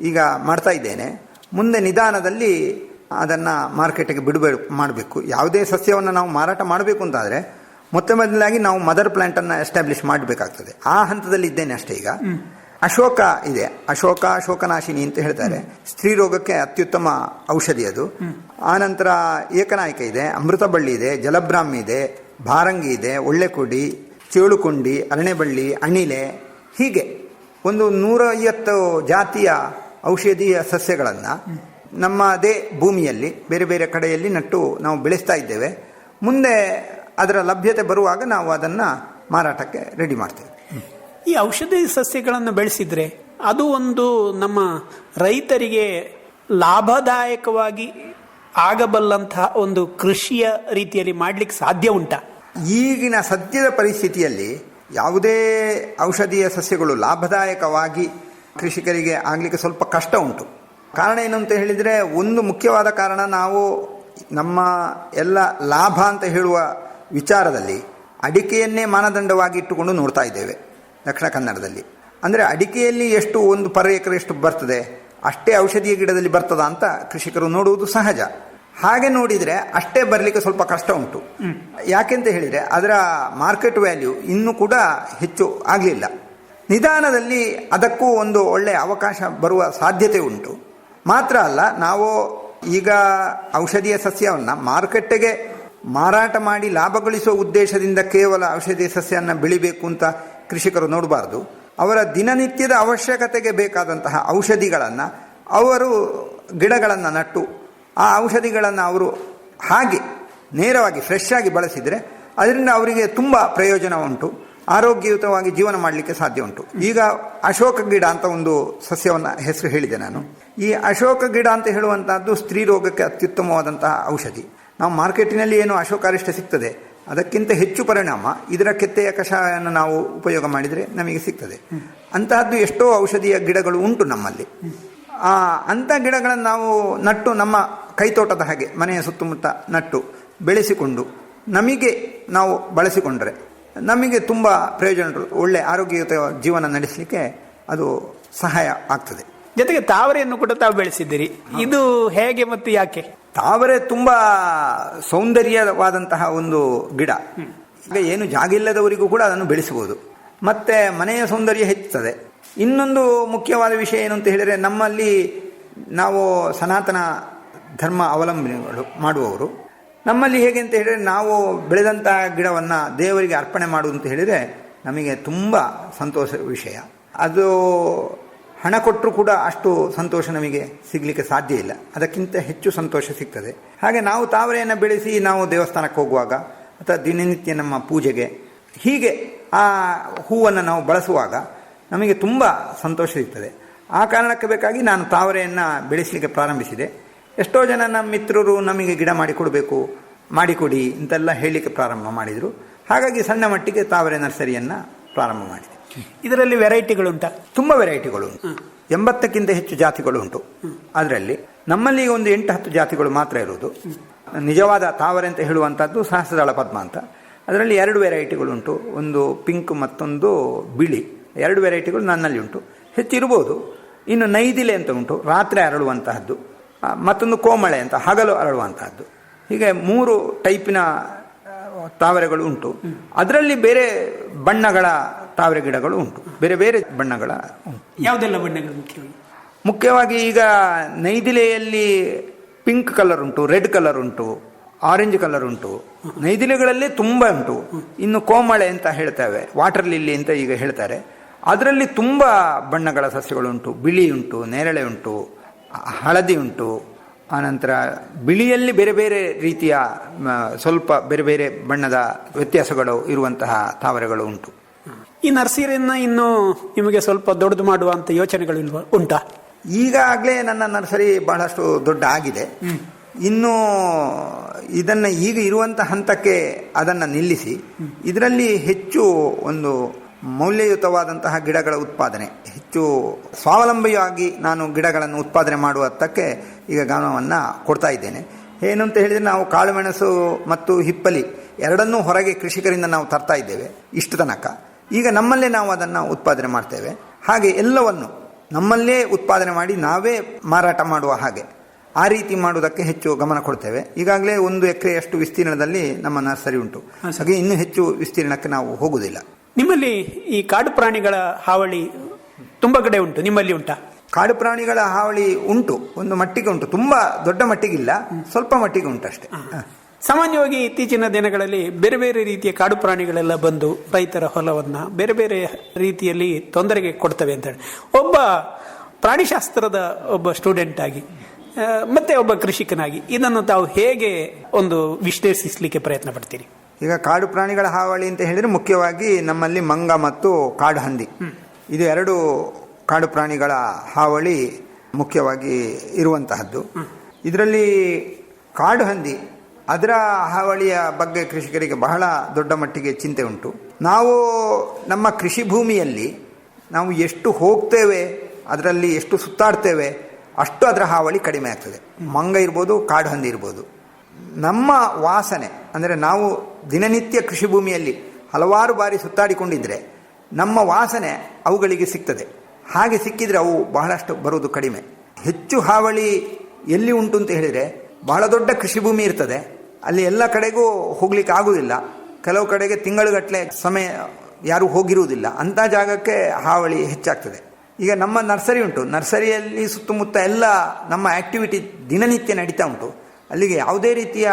ಈಗ ಮಾಡ್ತಾ ಇದ್ದೇನೆ. ಮುಂದೆ ನಿಧಾನದಲ್ಲಿ ಅದನ್ನು ಮಾರ್ಕೆಟಿಗೆ ಬಿಡಬೇಕು ಮಾಡಬೇಕು. ಯಾವುದೇ ಸಸ್ಯವನ್ನು ನಾವು ಮಾರಾಟ ಮಾಡಬೇಕು ಅಂತಾದರೆ ಮೊತ್ತ ಮೊದಲಾಗಿ ನಾವು ಮದರ್ ಪ್ಲಾಂಟನ್ನು ಎಸ್ಟಾಬ್ಲಿಷ್ ಮಾಡಬೇಕಾಗ್ತದೆ. ಆ ಹಂತದಲ್ಲಿ ಇದ್ದೇನೆ ಅಷ್ಟೇ ಈಗ. ಅಶೋಕ ಇದೆ. ಅಶೋಕ ಅಶೋಕನಾಶಿನಿ ಅಂತ ಹೇಳ್ತಾರೆ. ಸ್ತ್ರೀ ರೋಗಕ್ಕೆ ಅತ್ಯುತ್ತಮ ಔಷಧಿ ಅದು. ಆನಂತರ ಏಕನಾಯಕ ಇದೆ ಅಮೃತ ಬಳ್ಳಿ ಇದೆ ಜಲಬ್ರಾಹ್ಮಿ ಇದೆ ಭಾರಂಗಿ ಇದೆ ಒಳ್ಳೆಕುಡಿ ಚೇಳುಕುಂಡಿ ಅರಣೆಬಳ್ಳಿ ಅಣಿಲೆ ಹೀಗೆ ಒಂದು ನೂರೈವತ್ತು ಜಾತಿಯ ಔಷಧೀಯ ಸಸ್ಯಗಳನ್ನು ನಮ್ಮದೇ ಭೂಮಿಯಲ್ಲಿ ಬೇರೆ ಬೇರೆ ಕಡೆಯಲ್ಲಿ ನಟ್ಟು ನಾವು ಬೆಳೆಸ್ತಾ ಇದ್ದೇವೆ. ಮುಂದೆ ಅದರ ಲಭ್ಯತೆ ಬರುವಾಗ ನಾವು ಅದನ್ನು ಮಾರಾಟಕ್ಕೆ ರೆಡಿ ಮಾಡ್ತೇವೆ. ಈ ಔಷಧಿ ಸಸ್ಯಗಳನ್ನು ಬೆಳೆಸಿದರೆ ಅದು ಒಂದು ನಮ್ಮ ರೈತರಿಗೆ ಲಾಭದಾಯಕವಾಗಿ ಆಗಬಲ್ಲಂತಹ ಒಂದು ಕೃಷಿಯ ರೀತಿಯಲ್ಲಿ ಮಾಡಲಿಕ್ಕೆ ಸಾಧ್ಯ ಉಂಟ? ಈಗಿನ ಸದ್ಯದ ಪರಿಸ್ಥಿತಿಯಲ್ಲಿ ಯಾವುದೇ ಔಷಧೀಯ ಸಸ್ಯಗಳು ಲಾಭದಾಯಕವಾಗಿ ಕೃಷಿಕರಿಗೆ ಆಗಲಿಕ್ಕೆ ಸ್ವಲ್ಪ ಕಷ್ಟ ಉಂಟು. ಕಾರಣ ಏನು ಅಂತ ಹೇಳಿದರೆ ಒಂದು ಮುಖ್ಯವಾದ ಕಾರಣ ನಾವು ನಮ್ಮ ಎಲ್ಲ ಲಾಭ ಅಂತ ಹೇಳುವ ವಿಚಾರದಲ್ಲಿ ಅಡಿಕೆಯನ್ನೇ ಮಾನದಂಡವಾಗಿ ಇಟ್ಟುಕೊಂಡು ನೋಡ್ತಾ ಇದ್ದೇವೆ ದಕ್ಷಿಣ ಕನ್ನಡದಲ್ಲಿ. ಅಂದರೆ ಅಡಿಕೆಯಲ್ಲಿ ಎಷ್ಟು ಒಂದು ಪರ ಎಕರೆ ಎಷ್ಟು ಬರ್ತದೆ, ಅಷ್ಟೇ ಔಷಧೀಯ ಗಿಡದಲ್ಲಿ ಬರ್ತದ ಅಂತ ಕೃಷಿಕರು ನೋಡುವುದು ಸಹಜ. ಹಾಗೆ ನೋಡಿದರೆ ಅಷ್ಟೇ ಬರಲಿಕ್ಕೆ ಸ್ವಲ್ಪ ಕಷ್ಟ ಉಂಟು. ಯಾಕೆಂತ ಹೇಳಿದರೆ ಅದರ ಮಾರ್ಕೆಟ್ ವ್ಯಾಲ್ಯೂ ಇನ್ನೂ ಕೂಡ ಹೆಚ್ಚು ಆಗಲಿಲ್ಲ. ನಿಧಾನದಲ್ಲಿ ಅದಕ್ಕೂ ಒಂದು ಒಳ್ಳೆಯ ಅವಕಾಶ ಬರುವ ಸಾಧ್ಯತೆ ಉಂಟು. ಮಾತ್ರ ಅಲ್ಲ, ನಾವು ಈಗ ಔಷಧೀಯ ಸಸ್ಯವನ್ನು ಮಾರುಕಟ್ಟೆಗೆ ಮಾರಾಟ ಮಾಡಿ ಲಾಭ ಗಳಿಸುವ ಉದ್ದೇಶದಿಂದ ಕೇವಲ ಔಷಧಿ ಸಸ್ಯವನ್ನು ಬೆಳಿಬೇಕು ಅಂತ ಕೃಷಿಕರು ನೋಡಬಾರ್ದು. ಅವರ ದಿನನಿತ್ಯದ ಅವಶ್ಯಕತೆಗೆ ಬೇಕಾದಂತಹ ಔಷಧಿಗಳನ್ನು ಅವರು ಗಿಡಗಳನ್ನು ನಟ್ಟು ಆ ಔಷಧಿಗಳನ್ನು ಅವರು ಹಾಗೆ ನೇರವಾಗಿ ಫ್ರೆಶ್ ಆಗಿ ಬಳಸಿದರೆ ಅದರಿಂದ ಅವರಿಗೆ ತುಂಬ ಪ್ರಯೋಜನ ಉಂಟು. ಆರೋಗ್ಯಯುತವಾಗಿ ಜೀವನ ಮಾಡಲಿಕ್ಕೆ ಸಾಧ್ಯ ಉಂಟು. ಈಗ ಅಶೋಕ ಗಿಡ ಅಂತ ಒಂದು ಸಸ್ಯವನ್ನು ಹೆಸರು ಹೇಳಿದೆ ನಾನು. ಈ ಅಶೋಕ ಗಿಡ ಅಂತ ಹೇಳುವಂತಹದ್ದು ಸ್ತ್ರೀ ರೋಗಕ್ಕೆ ಅತ್ಯುತ್ತಮವಾದಂತಹ ಔಷಧಿ. ನಾವು ಮಾರ್ಕೆಟಿನಲ್ಲಿ ಏನು ಅಶೋಕಾರಿಷ್ಟ ಸಿಗ್ತದೆ ಅದಕ್ಕಿಂತ ಹೆಚ್ಚು ಪರಿಣಾಮ ಇದರ ಕೆತ್ತೆಯ ಕಷಾಯವನ್ನು ನಾವು ಉಪಯೋಗ ಮಾಡಿದರೆ ನಮಗೆ ಸಿಗ್ತದೆ. ಅಂತಹದ್ದು ಎಷ್ಟೋ ಔಷಧಿಯ ಗಿಡಗಳು ಉಂಟು ನಮ್ಮಲ್ಲಿ. ಆ ಅಂಥ ಗಿಡಗಳನ್ನು ನಾವು ನಟ್ಟು ನಮ್ಮ ಕೈತೋಟದ ಹಾಗೆ ಮನೆಯ ಸುತ್ತಮುತ್ತ ನಟ್ಟು ಬೆಳೆಸಿಕೊಂಡು ನಮಗೆ ನಾವು ಬಳಸಿಕೊಂಡರೆ ನಮಗೆ ತುಂಬ ಪ್ರಯೋಜನ. ಒಳ್ಳೆ ಆರೋಗ್ಯಯುತ ಜೀವನ ನಡೆಸಲಿಕ್ಕೆ ಅದು ಸಹಾಯ ಆಗ್ತದೆ. ಜೊತೆಗೆ ತಾವರೆಯನ್ನು ಕೂಡ ತಾವು ಬೆಳೆಸಿದ್ದೀರಿ. ಇದು ಹೇಗೆ ಮತ್ತು ಯಾಕೆ? ತಾವರೆ ತುಂಬ ಸೌಂದರ್ಯವಾದಂತಹ ಒಂದು ಗಿಡ. ಈಗ ಏನು ಜಾಗ ಇಲ್ಲದವರಿಗೂ ಕೂಡ ಅದನ್ನು ಬೆಳೆಸಬಹುದು. ಮತ್ತೆ ಮನೆಯ ಸೌಂದರ್ಯ ಹೆಚ್ಚುತ್ತದೆ. ಇನ್ನೊಂದು ಮುಖ್ಯವಾದ ವಿಷಯ ಏನು ಅಂತ ಹೇಳಿದರೆ, ನಮ್ಮಲ್ಲಿ ನಾವು ಸನಾತನ ಧರ್ಮ ಅವಲಂಬನೆಗಳು ಮಾಡುವವರು. ನಮ್ಮಲ್ಲಿ ಹೇಗೆ ಅಂತ ಹೇಳಿದರೆ, ನಾವು ಬೆಳೆದಂತಹ ಗಿಡವನ್ನು ದೇವರಿಗೆ ಅರ್ಪಣೆ ಮಾಡುವುದು ಅಂತ ಹೇಳಿದರೆ, ನಮಗೆ ತುಂಬ ಸಂತೋಷ ವಿಷಯ. ಅದು ಹಣ ಕೊಟ್ಟರು ಕೂಡ ಅಷ್ಟು ಸಂತೋಷ ನಮಗೆ ಸಿಗಲಿಕ್ಕೆ ಸಾಧ್ಯ ಇಲ್ಲ. ಅದಕ್ಕಿಂತ ಹೆಚ್ಚು ಸಂತೋಷ ಸಿಗ್ತದೆ. ಹಾಗೆ ನಾವು ತಾವರೆಯನ್ನು ಬೆಳೆಸಿ ನಾವು ದೇವಸ್ಥಾನಕ್ಕೆ ಹೋಗುವಾಗ ಅಥವಾ ದಿನನಿತ್ಯ ನಮ್ಮ ಪೂಜೆಗೆ ಹೀಗೆ ಆ ಹೂವನ್ನು ನಾವು ಬಳಸುವಾಗ ನಮಗೆ ತುಂಬ ಸಂತೋಷ ಸಿಗ್ತದೆ ಆ ಕಾರಣಕ್ಕೆ ಬೇಕಾಗಿ ನಾನು ತಾವರೆಯನ್ನು ಬೆಳೆಸಲಿಕ್ಕೆ ಪ್ರಾರಂಭಿಸಿದೆ. ಎಷ್ಟೋ ಜನ ನಮ್ಮ ಮಿತ್ರರು ನಮಗೆ ಗಿಡ ಮಾಡಿಕೊಡಬೇಕು ಮಾಡಿಕೊಡಿ ಅಂತೆಲ್ಲ ಹೇಳಲಿಕ್ಕೆ ಪ್ರಾರಂಭ ಮಾಡಿದರು. ಹಾಗಾಗಿ ಸಣ್ಣ ಮಟ್ಟಿಗೆ ತಾವರೆ ನರ್ಸರಿಯನ್ನು ಪ್ರಾರಂಭ ಮಾಡಿದೆ. ಇದರಲ್ಲಿ ವೆರೈಟಿಗಳುಂಟ? ತುಂಬ ವೆರೈಟಿಗಳು ಎಂಬತ್ತಕ್ಕಿಂತ ಹೆಚ್ಚು ಜಾತಿಗಳು ಉಂಟು ಅದರಲ್ಲಿ ನಮ್ಮಲ್ಲಿ ಒಂದು ಎಂಟು ಹತ್ತು ಜಾತಿಗಳು ಮಾತ್ರ ಇರುವುದು. ನಿಜವಾದ ತಾವರೆ ಅಂತ ಹೇಳುವಂಥದ್ದು ಸಹಸ್ರದಳ ಪದ್ಮ ಅಂತ. ಅದರಲ್ಲಿ ಎರಡು ವೆರೈಟಿಗಳು ಉಂಟು ಒಂದು ಪಿಂಕ್ ಮತ್ತೊಂದು ಬಿಳಿ. ಎರಡು ವೆರೈಟಿಗಳು ನನ್ನಲ್ಲಿ ಉಂಟು ಹೆಚ್ಚಿರ್ಬೋದು. ಇನ್ನು ನೈದಿಲೆ ಅಂತ ಉಂಟು. ರಾತ್ರಿ ಅರಳುವಂತಹದ್ದು. ಮತ್ತೊಂದು ಕೋಮಳೆ ಅಂತ ಹಗಲು ಅರಳುವಂತಹದ್ದು. ಹೀಗೆ ಮೂರು ಟೈಪಿನ ತಾವರೆಗಳು ಉಂಟು ಅದರಲ್ಲಿ ಬೇರೆ ಬಣ್ಣಗಳ ತಾವರೆ ಗಿಡಗಳು ಉಂಟು. ಬೇರೆ ಬೇರೆ ಬಣ್ಣಗಳ ಉಂಟು. ಯಾವುದೆಲ್ಲ ಬಣ್ಣಗಳು ಮುಖ್ಯವಾಗಿ? ಮುಖ್ಯವಾಗಿ ಈಗ ನೈದಿಲೆಯಲ್ಲಿ ಪಿಂಕ್ ಕಲರ್ ಉಂಟು ರೆಡ್ ಕಲರ್ ಉಂಟು ಆರೆಂಜ್ ಕಲರ್ ಉಂಟು ನೈದಿಲೆಗಳಲ್ಲೇ ತುಂಬ ಉಂಟು. ಇನ್ನು ಕೋಮಳೆ ಅಂತ ಹೇಳ್ತೇವೆ ವಾಟರ್ ಲಿಲ್ಲಿ ಅಂತ ಈಗ ಹೇಳ್ತಾರೆ. ಅದರಲ್ಲಿ ತುಂಬ ಬಣ್ಣಗಳ ಸಸ್ಯಗಳುಂಟು. ಬಿಳಿ ಉಂಟು ನೇರಳೆ ಉಂಟು ಹಳದಿ ಉಂಟು. ಆನಂತರ ಬಿಳಿಯಲ್ಲಿ ಬೇರೆ ಬೇರೆ ರೀತಿಯ ಸ್ವಲ್ಪ ಬೇರೆ ಬೇರೆ ಬಣ್ಣದ ವ್ಯತ್ಯಾಸಗಳು ಇರುವಂತಹ ತಾವರೆಗಳು ಉಂಟು. ಈ ನರ್ಸರಿಯನ್ನ ಇನ್ನು ನಿಮಗೆ ಸ್ವಲ್ಪ ದೊಡ್ಡದು ಮಾಡುವಂತ ಯೋಚನೆಗಳು ಉಂಟಾ? ಈಗಾಗಲೇ ನನ್ನ ನರ್ಸರಿ ಬಹಳಷ್ಟು ದೊಡ್ಡ ಆಗಿದೆ. ಇನ್ನು ಇದನ್ನು ಈಗ ಇರುವಂಥ ಹಂತಕ್ಕೆ ಅದನ್ನು ನಿಲ್ಲಿಸಿ ಇದರಲ್ಲಿ ಹೆಚ್ಚು ಒಂದು ಮೌಲ್ಯಯುತವಾದಂತಹ ಗಿಡಗಳ ಉತ್ಪಾದನೆ. ಹೆಚ್ಚು ಸ್ವಾವಲಂಬಿಯಾಗಿ ನಾನು ಗಿಡಗಳನ್ನು ಉತ್ಪಾದನೆ ಮಾಡುವತ್ತಕ್ಕೆ ಈಗ ಗಮನವನ್ನು ಕೊಡ್ತಾ ಇದ್ದೇನೆ. ಏನು ಅಂತ ಹೇಳಿದರೆ ನಾವು ಕಾಳುಮೆಣಸು ಮತ್ತು ಹಿಪ್ಪಲಿ ಎರಡನ್ನೂ ಹೊರಗೆ ಕೃಷಿಕರಿಂದ ನಾವು ತರ್ತಾ ಇದ್ದೇವೆ ಇಷ್ಟು ತನಕ. ಈಗ ನಮ್ಮಲ್ಲೇ ನಾವು ಅದನ್ನು ಉತ್ಪಾದನೆ ಮಾಡ್ತೇವೆ. ಹಾಗೆ ಎಲ್ಲವನ್ನು ನಮ್ಮಲ್ಲೇ ಉತ್ಪಾದನೆ ಮಾಡಿ ನಾವೇ ಮಾರಾಟ ಮಾಡುವ ಹಾಗೆ ಆ ರೀತಿ ಮಾಡುವುದಕ್ಕೆ ಹೆಚ್ಚು ಗಮನ ಕೊಡ್ತೇವೆ. ಈಗಾಗಲೇ ಒಂದು ಎಕರೆಯಷ್ಟು ವಿಸ್ತೀರ್ಣದಲ್ಲಿ ನಮ್ಮ ನರ್ಸರಿ ಉಂಟು. ಹಾಗೆ ಇನ್ನೂ ಹೆಚ್ಚು ವಿಸ್ತೀರ್ಣಕ್ಕೆ ನಾವು ಹೋಗುವುದಿಲ್ಲ. ನಿಮ್ಮಲ್ಲಿ ಈ ಕಾಡು ಪ್ರಾಣಿಗಳ ಹಾವಳಿ ತುಂಬ ಕಡೆ ಉಂಟು ನಿಮ್ಮಲ್ಲಿ ಉಂಟಾ? ಕಾಡು ಪ್ರಾಣಿಗಳ ಹಾವಳಿ ಉಂಟು ಒಂದು ಮಟ್ಟಿಗೆ ಉಂಟು ತುಂಬ ದೊಡ್ಡ ಮಟ್ಟಿಗಿಲ್ಲ ಸ್ವಲ್ಪ ಮಟ್ಟಿಗೆ ಉಂಟು ಅಷ್ಟೇ. ಸಾಮಾನ್ಯವಾಗಿ ಇತ್ತೀಚಿನ ದಿನಗಳಲ್ಲಿ ಬೇರೆ ಬೇರೆ ರೀತಿಯ ಕಾಡು ಪ್ರಾಣಿಗಳೆಲ್ಲ ಬಂದು ರೈತರ ಹೊಲವನ್ನ ಬೇರೆ ಬೇರೆ ರೀತಿಯಲ್ಲಿ ತೊಂದರೆಗೆ ಕೊಡ್ತವೆ ಅಂತ ಹೇಳಿ. ಒಬ್ಬ ಪ್ರಾಣಿಶಾಸ್ತ್ರದ ಒಬ್ಬ ಸ್ಟೂಡೆಂಟ್ ಆಗಿ ಮತ್ತೆ ಒಬ್ಬ ಕೃಷಿಕನಾಗಿ ಇದನ್ನು ತಾವು ಹೇಗೆ ಒಂದು ವಿಶ್ಲೇಷಿಸಲಿಕ್ಕೆ ಪ್ರಯತ್ನ ಪಡ್ತೀರಿ? ಈಗ ಕಾಡು ಪ್ರಾಣಿಗಳ ಹಾವಳಿ ಅಂತ ಹೇಳಿದ್ರೆ ಮುಖ್ಯವಾಗಿ ನಮ್ಮಲ್ಲಿ ಮಂಗ ಮತ್ತು ಕಾಡು ಹಂದಿ. ಇದು ಎರಡು ಕಾಡು ಪ್ರಾಣಿಗಳ ಹಾವಳಿ ಮುಖ್ಯವಾಗಿ ಇರುವಂತಹದ್ದು. ಇದರಲ್ಲಿ ಕಾಡು ಹಂದಿ ಅದರ ಹಾವಳಿಯ ಬಗ್ಗೆ ಕೃಷಿಕರಿಗೆ ಬಹಳ ದೊಡ್ಡ ಮಟ್ಟಿಗೆ ಚಿಂತೆ ಉಂಟು. ನಾವು ನಮ್ಮ ಕೃಷಿ ಭೂಮಿಯಲ್ಲಿ ನಾವು ಎಷ್ಟು ಹೋಗ್ತೇವೆ ಅದರಲ್ಲಿ ಎಷ್ಟು ಸುತ್ತಾಡ್ತೇವೆ ಅಷ್ಟು ಅದರ ಹಾವಳಿ ಕಡಿಮೆ ಆಗ್ತದೆ. ಮಂಗ ಇರ್ಬೋದು ಕಾಡು ಹಂದಿ ಇರ್ಬೋದು. ನಮ್ಮ ವಾಸನೆ ಅಂದರೆ ನಾವು ದಿನನಿತ್ಯ ಕೃಷಿ ಭೂಮಿಯಲ್ಲಿ ಹಲವಾರು ಬಾರಿ ಸುತ್ತಾಡಿಕೊಂಡಿದ್ದರೆ ನಮ್ಮ ವಾಸನೆ ಅವುಗಳಿಗೆ ಸಿಗ್ತದೆ. ಹಾಗೆ ಸಿಕ್ಕಿದರೆ ಅವು ಬಹಳಷ್ಟು ಬರುವುದು ಕಡಿಮೆ. ಹೆಚ್ಚು ಹಾವಳಿ ಎಲ್ಲಿ ಉಂಟು ಅಂತ ಹೇಳಿದರೆ ಬಹಳ ದೊಡ್ಡ ಕೃಷಿ ಭೂಮಿ ಇರ್ತದೆ. ಅಲ್ಲಿ ಎಲ್ಲ ಕಡೆಗೂ ಹೋಗ್ಲಿಕ್ಕೆ ಆಗುವುದಿಲ್ಲ. ಕೆಲವು ಕಡೆಗೆ ತಿಂಗಳುಗಟ್ಟಲೆ ಸಮಯ ಯಾರೂ ಹೋಗಿರುವುದಿಲ್ಲ. ಅಂಥ ಜಾಗಕ್ಕೆ ಹಾವಳಿ ಹೆಚ್ಚಾಗ್ತದೆ. ಈಗ ನಮ್ಮ ನರ್ಸರಿ ಉಂಟು. ನರ್ಸರಿಯಲ್ಲಿ ಸುತ್ತಮುತ್ತ ಎಲ್ಲ ನಮ್ಮ ಆಕ್ಟಿವಿಟಿ ದಿನನಿತ್ಯ ನಡೀತಾ ಉಂಟು. ಅಲ್ಲಿಗೆ ಯಾವುದೇ ರೀತಿಯ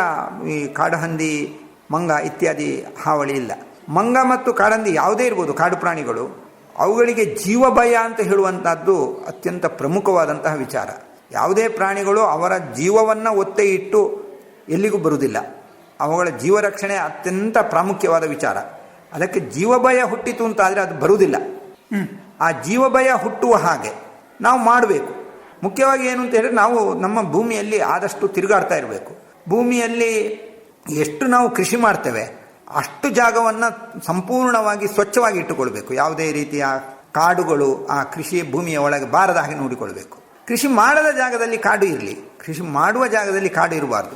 ಈ ಕಾಡುಹಂದಿ, ಮಂಗ ಇತ್ಯಾದಿ ಹಾವಳಿ ಇಲ್ಲ. ಮಂಗ ಮತ್ತು ಕಾಡಂದಿ ಯಾವುದೇ ಇರ್ಬೋದು, ಕಾಡು ಪ್ರಾಣಿಗಳು, ಅವುಗಳಿಗೆ ಜೀವ ಭಯ ಅಂತ ಹೇಳುವಂಥದ್ದು ಅತ್ಯಂತ ಪ್ರಮುಖವಾದಂತಹ ವಿಚಾರ. ಯಾವುದೇ ಪ್ರಾಣಿಗಳು ಅವರ ಜೀವವನ್ನು ಒತ್ತೆ ಇಟ್ಟು ಎಲ್ಲಿಗೂ ಬರುವುದಿಲ್ಲ. ಅವುಗಳ ಜೀವ ರಕ್ಷಣೆ ಅತ್ಯಂತ ಪ್ರಾಮುಖ್ಯವಾದ ವಿಚಾರ. ಅದಕ್ಕೆ ಜೀವ ಭಯ ಹುಟ್ಟಿತು ಅಂತಾದರೆ ಅದು ಬರುವುದಿಲ್ಲ. ಆ ಜೀವ ಭಯ ಹುಟ್ಟುವ ಹಾಗೆ ನಾವು ಮಾಡಬೇಕು. ಮುಖ್ಯವಾಗಿ ಏನು ಅಂತ ಹೇಳಿದ್ರೆ ನಾವು ನಮ್ಮ ಭೂಮಿಯಲ್ಲಿ ಆದಷ್ಟು ತಿರುಗಾಡ್ತಾ ಇರಬೇಕು. ಭೂಮಿಯಲ್ಲಿ ಎಷ್ಟು ನಾವು ಕೃಷಿ ಮಾಡ್ತೇವೆ, ಅಷ್ಟು ಜಾಗವನ್ನು ಸಂಪೂರ್ಣವಾಗಿ ಸ್ವಚ್ಛವಾಗಿ ಇಟ್ಟುಕೊಳ್ಬೇಕು. ಯಾವುದೇ ರೀತಿಯ ಕಾಡುಗಳು ಆ ಕೃಷಿ ಭೂಮಿಯ ಒಳಗೆ ಬಾರದ ಹಾಗೆ ನೋಡಿಕೊಳ್ಬೇಕು. ಕೃಷಿ ಮಾಡದ ಜಾಗದಲ್ಲಿ ಕಾಡು ಇರಲಿ, ಕೃಷಿ ಮಾಡುವ ಜಾಗದಲ್ಲಿ ಕಾಡು ಇರಬಾರ್ದು.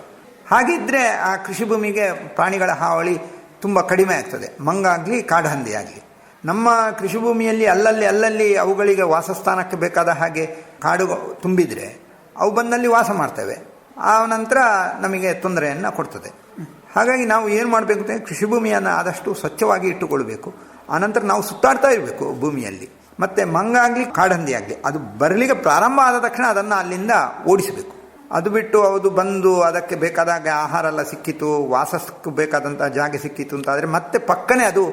ಹಾಗಿದ್ರೆ ಆ ಕೃಷಿ ಭೂಮಿಗೆ ಪ್ರಾಣಿಗಳ ಹಾವಳಿ ತುಂಬ ಕಡಿಮೆ ಆಗ್ತದೆ. ಮಂಗಾಗಲಿ ಕಾಡು ಹಂದಿ ಆಗಲಿ ನಮ್ಮ ಕೃಷಿ ಭೂಮಿಯಲ್ಲಿ ಅಲ್ಲಲ್ಲಿ ಅಲ್ಲಲ್ಲಿ ಅವುಗಳಿಗೆ ವಾಸಸ್ಥಾನಕ್ಕೆ ಬೇಕಾದ ಹಾಗೆ ಕಾಡು ತುಂಬಿದರೆ ಅವು ಬಂದಲ್ಲಿ ವಾಸ ಮಾಡ್ತೇವೆ. ಆ ನಂತರ ನಮಗೆ ತೊಂದರೆಯನ್ನು ಕೊಡ್ತದೆ. ಹಾಗಾಗಿ ನಾವು ಏನು ಮಾಡಬೇಕು ಅಂತ ಕೃಷಿ ಭೂಮಿಯನ್ನು ಆದಷ್ಟು ಸ್ವಚ್ಛವಾಗಿ ಇಟ್ಟುಕೊಳ್ಬೇಕು ಆನಂತರ ನಾವು ಸುತ್ತಾಡ್ತಾ ಇರಬೇಕು ಭೂಮಿಯಲ್ಲಿ. ಮತ್ತು ಮಂಗಾಗಲಿ ಕಾಡಂದಿ ಆಗಲಿ, ಅದು ಬರಲಿಕ್ಕೆ ಪ್ರಾರಂಭ ಆದ ತಕ್ಷಣ ಅದನ್ನು ಅಲ್ಲಿಂದ ಓಡಿಸಬೇಕು. ಅದು ಬಿಟ್ಟು ಅದು ಬಂದು ಅದಕ್ಕೆ ಬೇಕಾದಾಗ ಆಹಾರ ಎಲ್ಲ ಸಿಕ್ಕಿತು, ವಾಸಕ್ಕೆ ಬೇಕಾದಂಥ ಜಾಗ ಸಿಕ್ಕಿತು ಅಂತ ಆದರೆ ಮತ್ತೆ ಪಕ್ಕನೆ ಅದು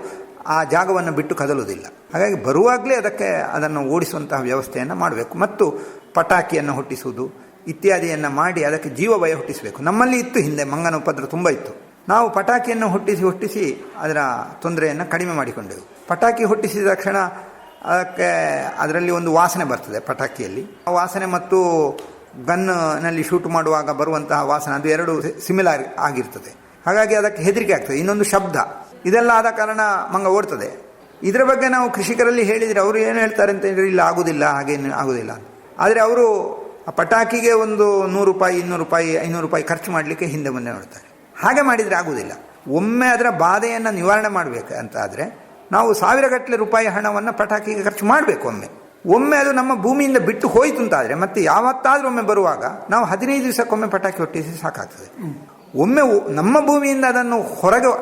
ಆ ಜಾಗವನ್ನು ಬಿಟ್ಟು ಕದಲುವುದಿಲ್ಲ. ಹಾಗಾಗಿ ಬರುವಾಗಲೇ ಅದಕ್ಕೆ ಅದನ್ನು ಓಡಿಸುವಂತಹ ವ್ಯವಸ್ಥೆಯನ್ನು ಮಾಡಬೇಕು. ಮತ್ತು ಪಟಾಕಿಯನ್ನು ಹುಟ್ಟಿಸುವುದು ಇತ್ಯಾದಿಯನ್ನು ಮಾಡಿ ಅದಕ್ಕೆ ಜೀವ ಭಯ ಹುಟ್ಟಿಸಬೇಕು. ನಮ್ಮಲ್ಲಿ ಇತ್ತು ಹಿಂದೆ, ಮಂಗನ ಉಪದ್ರ ತುಂಬ ಇತ್ತು. ನಾವು ಪಟಾಕಿಯನ್ನು ಹುಟ್ಟಿಸಿ ಹುಟ್ಟಿಸಿ ಅದರ ತೊಂದರೆಯನ್ನು ಕಡಿಮೆ ಮಾಡಿಕೊಂಡೆವು. ಪಟಾಕಿ ಹುಟ್ಟಿಸಿದ ತಕ್ಷಣ ಅದಕ್ಕೆ ಅದರಲ್ಲಿ ಒಂದು ವಾಸನೆ ಬರ್ತದೆ ಪಟಾಕಿಯಲ್ಲಿ. ಆ ವಾಸನೆ ಮತ್ತು ಗನ್ನಲ್ಲಿ ಶೂಟ್ ಮಾಡುವಾಗ ಬರುವಂತಹ ವಾಸನೆ, ಅದು ಎರಡು ಸಿಮಿಲರ್ ಆಗಿರ್ತದೆ. ಹಾಗಾಗಿ ಅದಕ್ಕೆ ಹೆದರಿಕೆ ಆಗ್ತದೆ. ಇನ್ನೊಂದು ಶಬ್ದ. ಇದೆಲ್ಲ ಆದ ಕಾರಣ ಮಂಗ ಓಡ್ತದೆ. ಇದರ ಬಗ್ಗೆ ನಾವು ಕೃಷಿಕರಲ್ಲಿ ಹೇಳಿದರೆ ಅವರು ಏನು ಹೇಳ್ತಾರೆ ಅಂತ ಹೇಳಿದ್ರೆ ಇಲ್ಲ ಆಗೋದಿಲ್ಲ ಹಾಗೇನು ಆಗೋದಿಲ್ಲ ಆದರೆ ಅವರು ಆ ಪಟಾಕಿಗೆ ಒಂದು ನೂರು ರೂಪಾಯಿ ಇನ್ನೂರು ರೂಪಾಯಿ ಐನೂರು ರೂಪಾಯಿ ಖರ್ಚು ಮಾಡಲಿಕ್ಕೆ ಹಿಂದೆ ಮುಂದೆ ನೋಡ್ತಾರೆ. ಹಾಗೆ ಮಾಡಿದರೆ ಆಗುವುದಿಲ್ಲ ಒಮ್ಮೆ ಅದರ ಬಾಧೆಯನ್ನು ನಿವಾರಣೆ ಮಾಡಬೇಕು ಅಂತ ಆದರೆ ನಾವು ಸಾವಿರಗಟ್ಟಲೆ ರೂಪಾಯಿ ಹಣವನ್ನು ಪಟಾಕಿಗೆ ಖರ್ಚು ಮಾಡಬೇಕು ಒಮ್ಮೆ. ಒಮ್ಮೆ ಅದು ನಮ್ಮ ಭೂಮಿಯಿಂದ ಬಿಟ್ಟು ಹೋಯಿತು ಅಂತಾದರೆ ಮತ್ತೆ ಯಾವತ್ತಾದರೂ ಒಮ್ಮೆ ಬರುವಾಗ ನಾವು ಹದಿನೈದು ದಿವಸಕ್ಕೊಮ್ಮೆ ಪಟಾಕಿ ಹೊಟ್ಟಿಸಿ ಸಾಕಾಗ್ತದೆ. ಒಮ್ಮೆ ನಮ್ಮ ಭೂಮಿಯಿಂದ ಅದನ್ನು ಹೊರಗೆ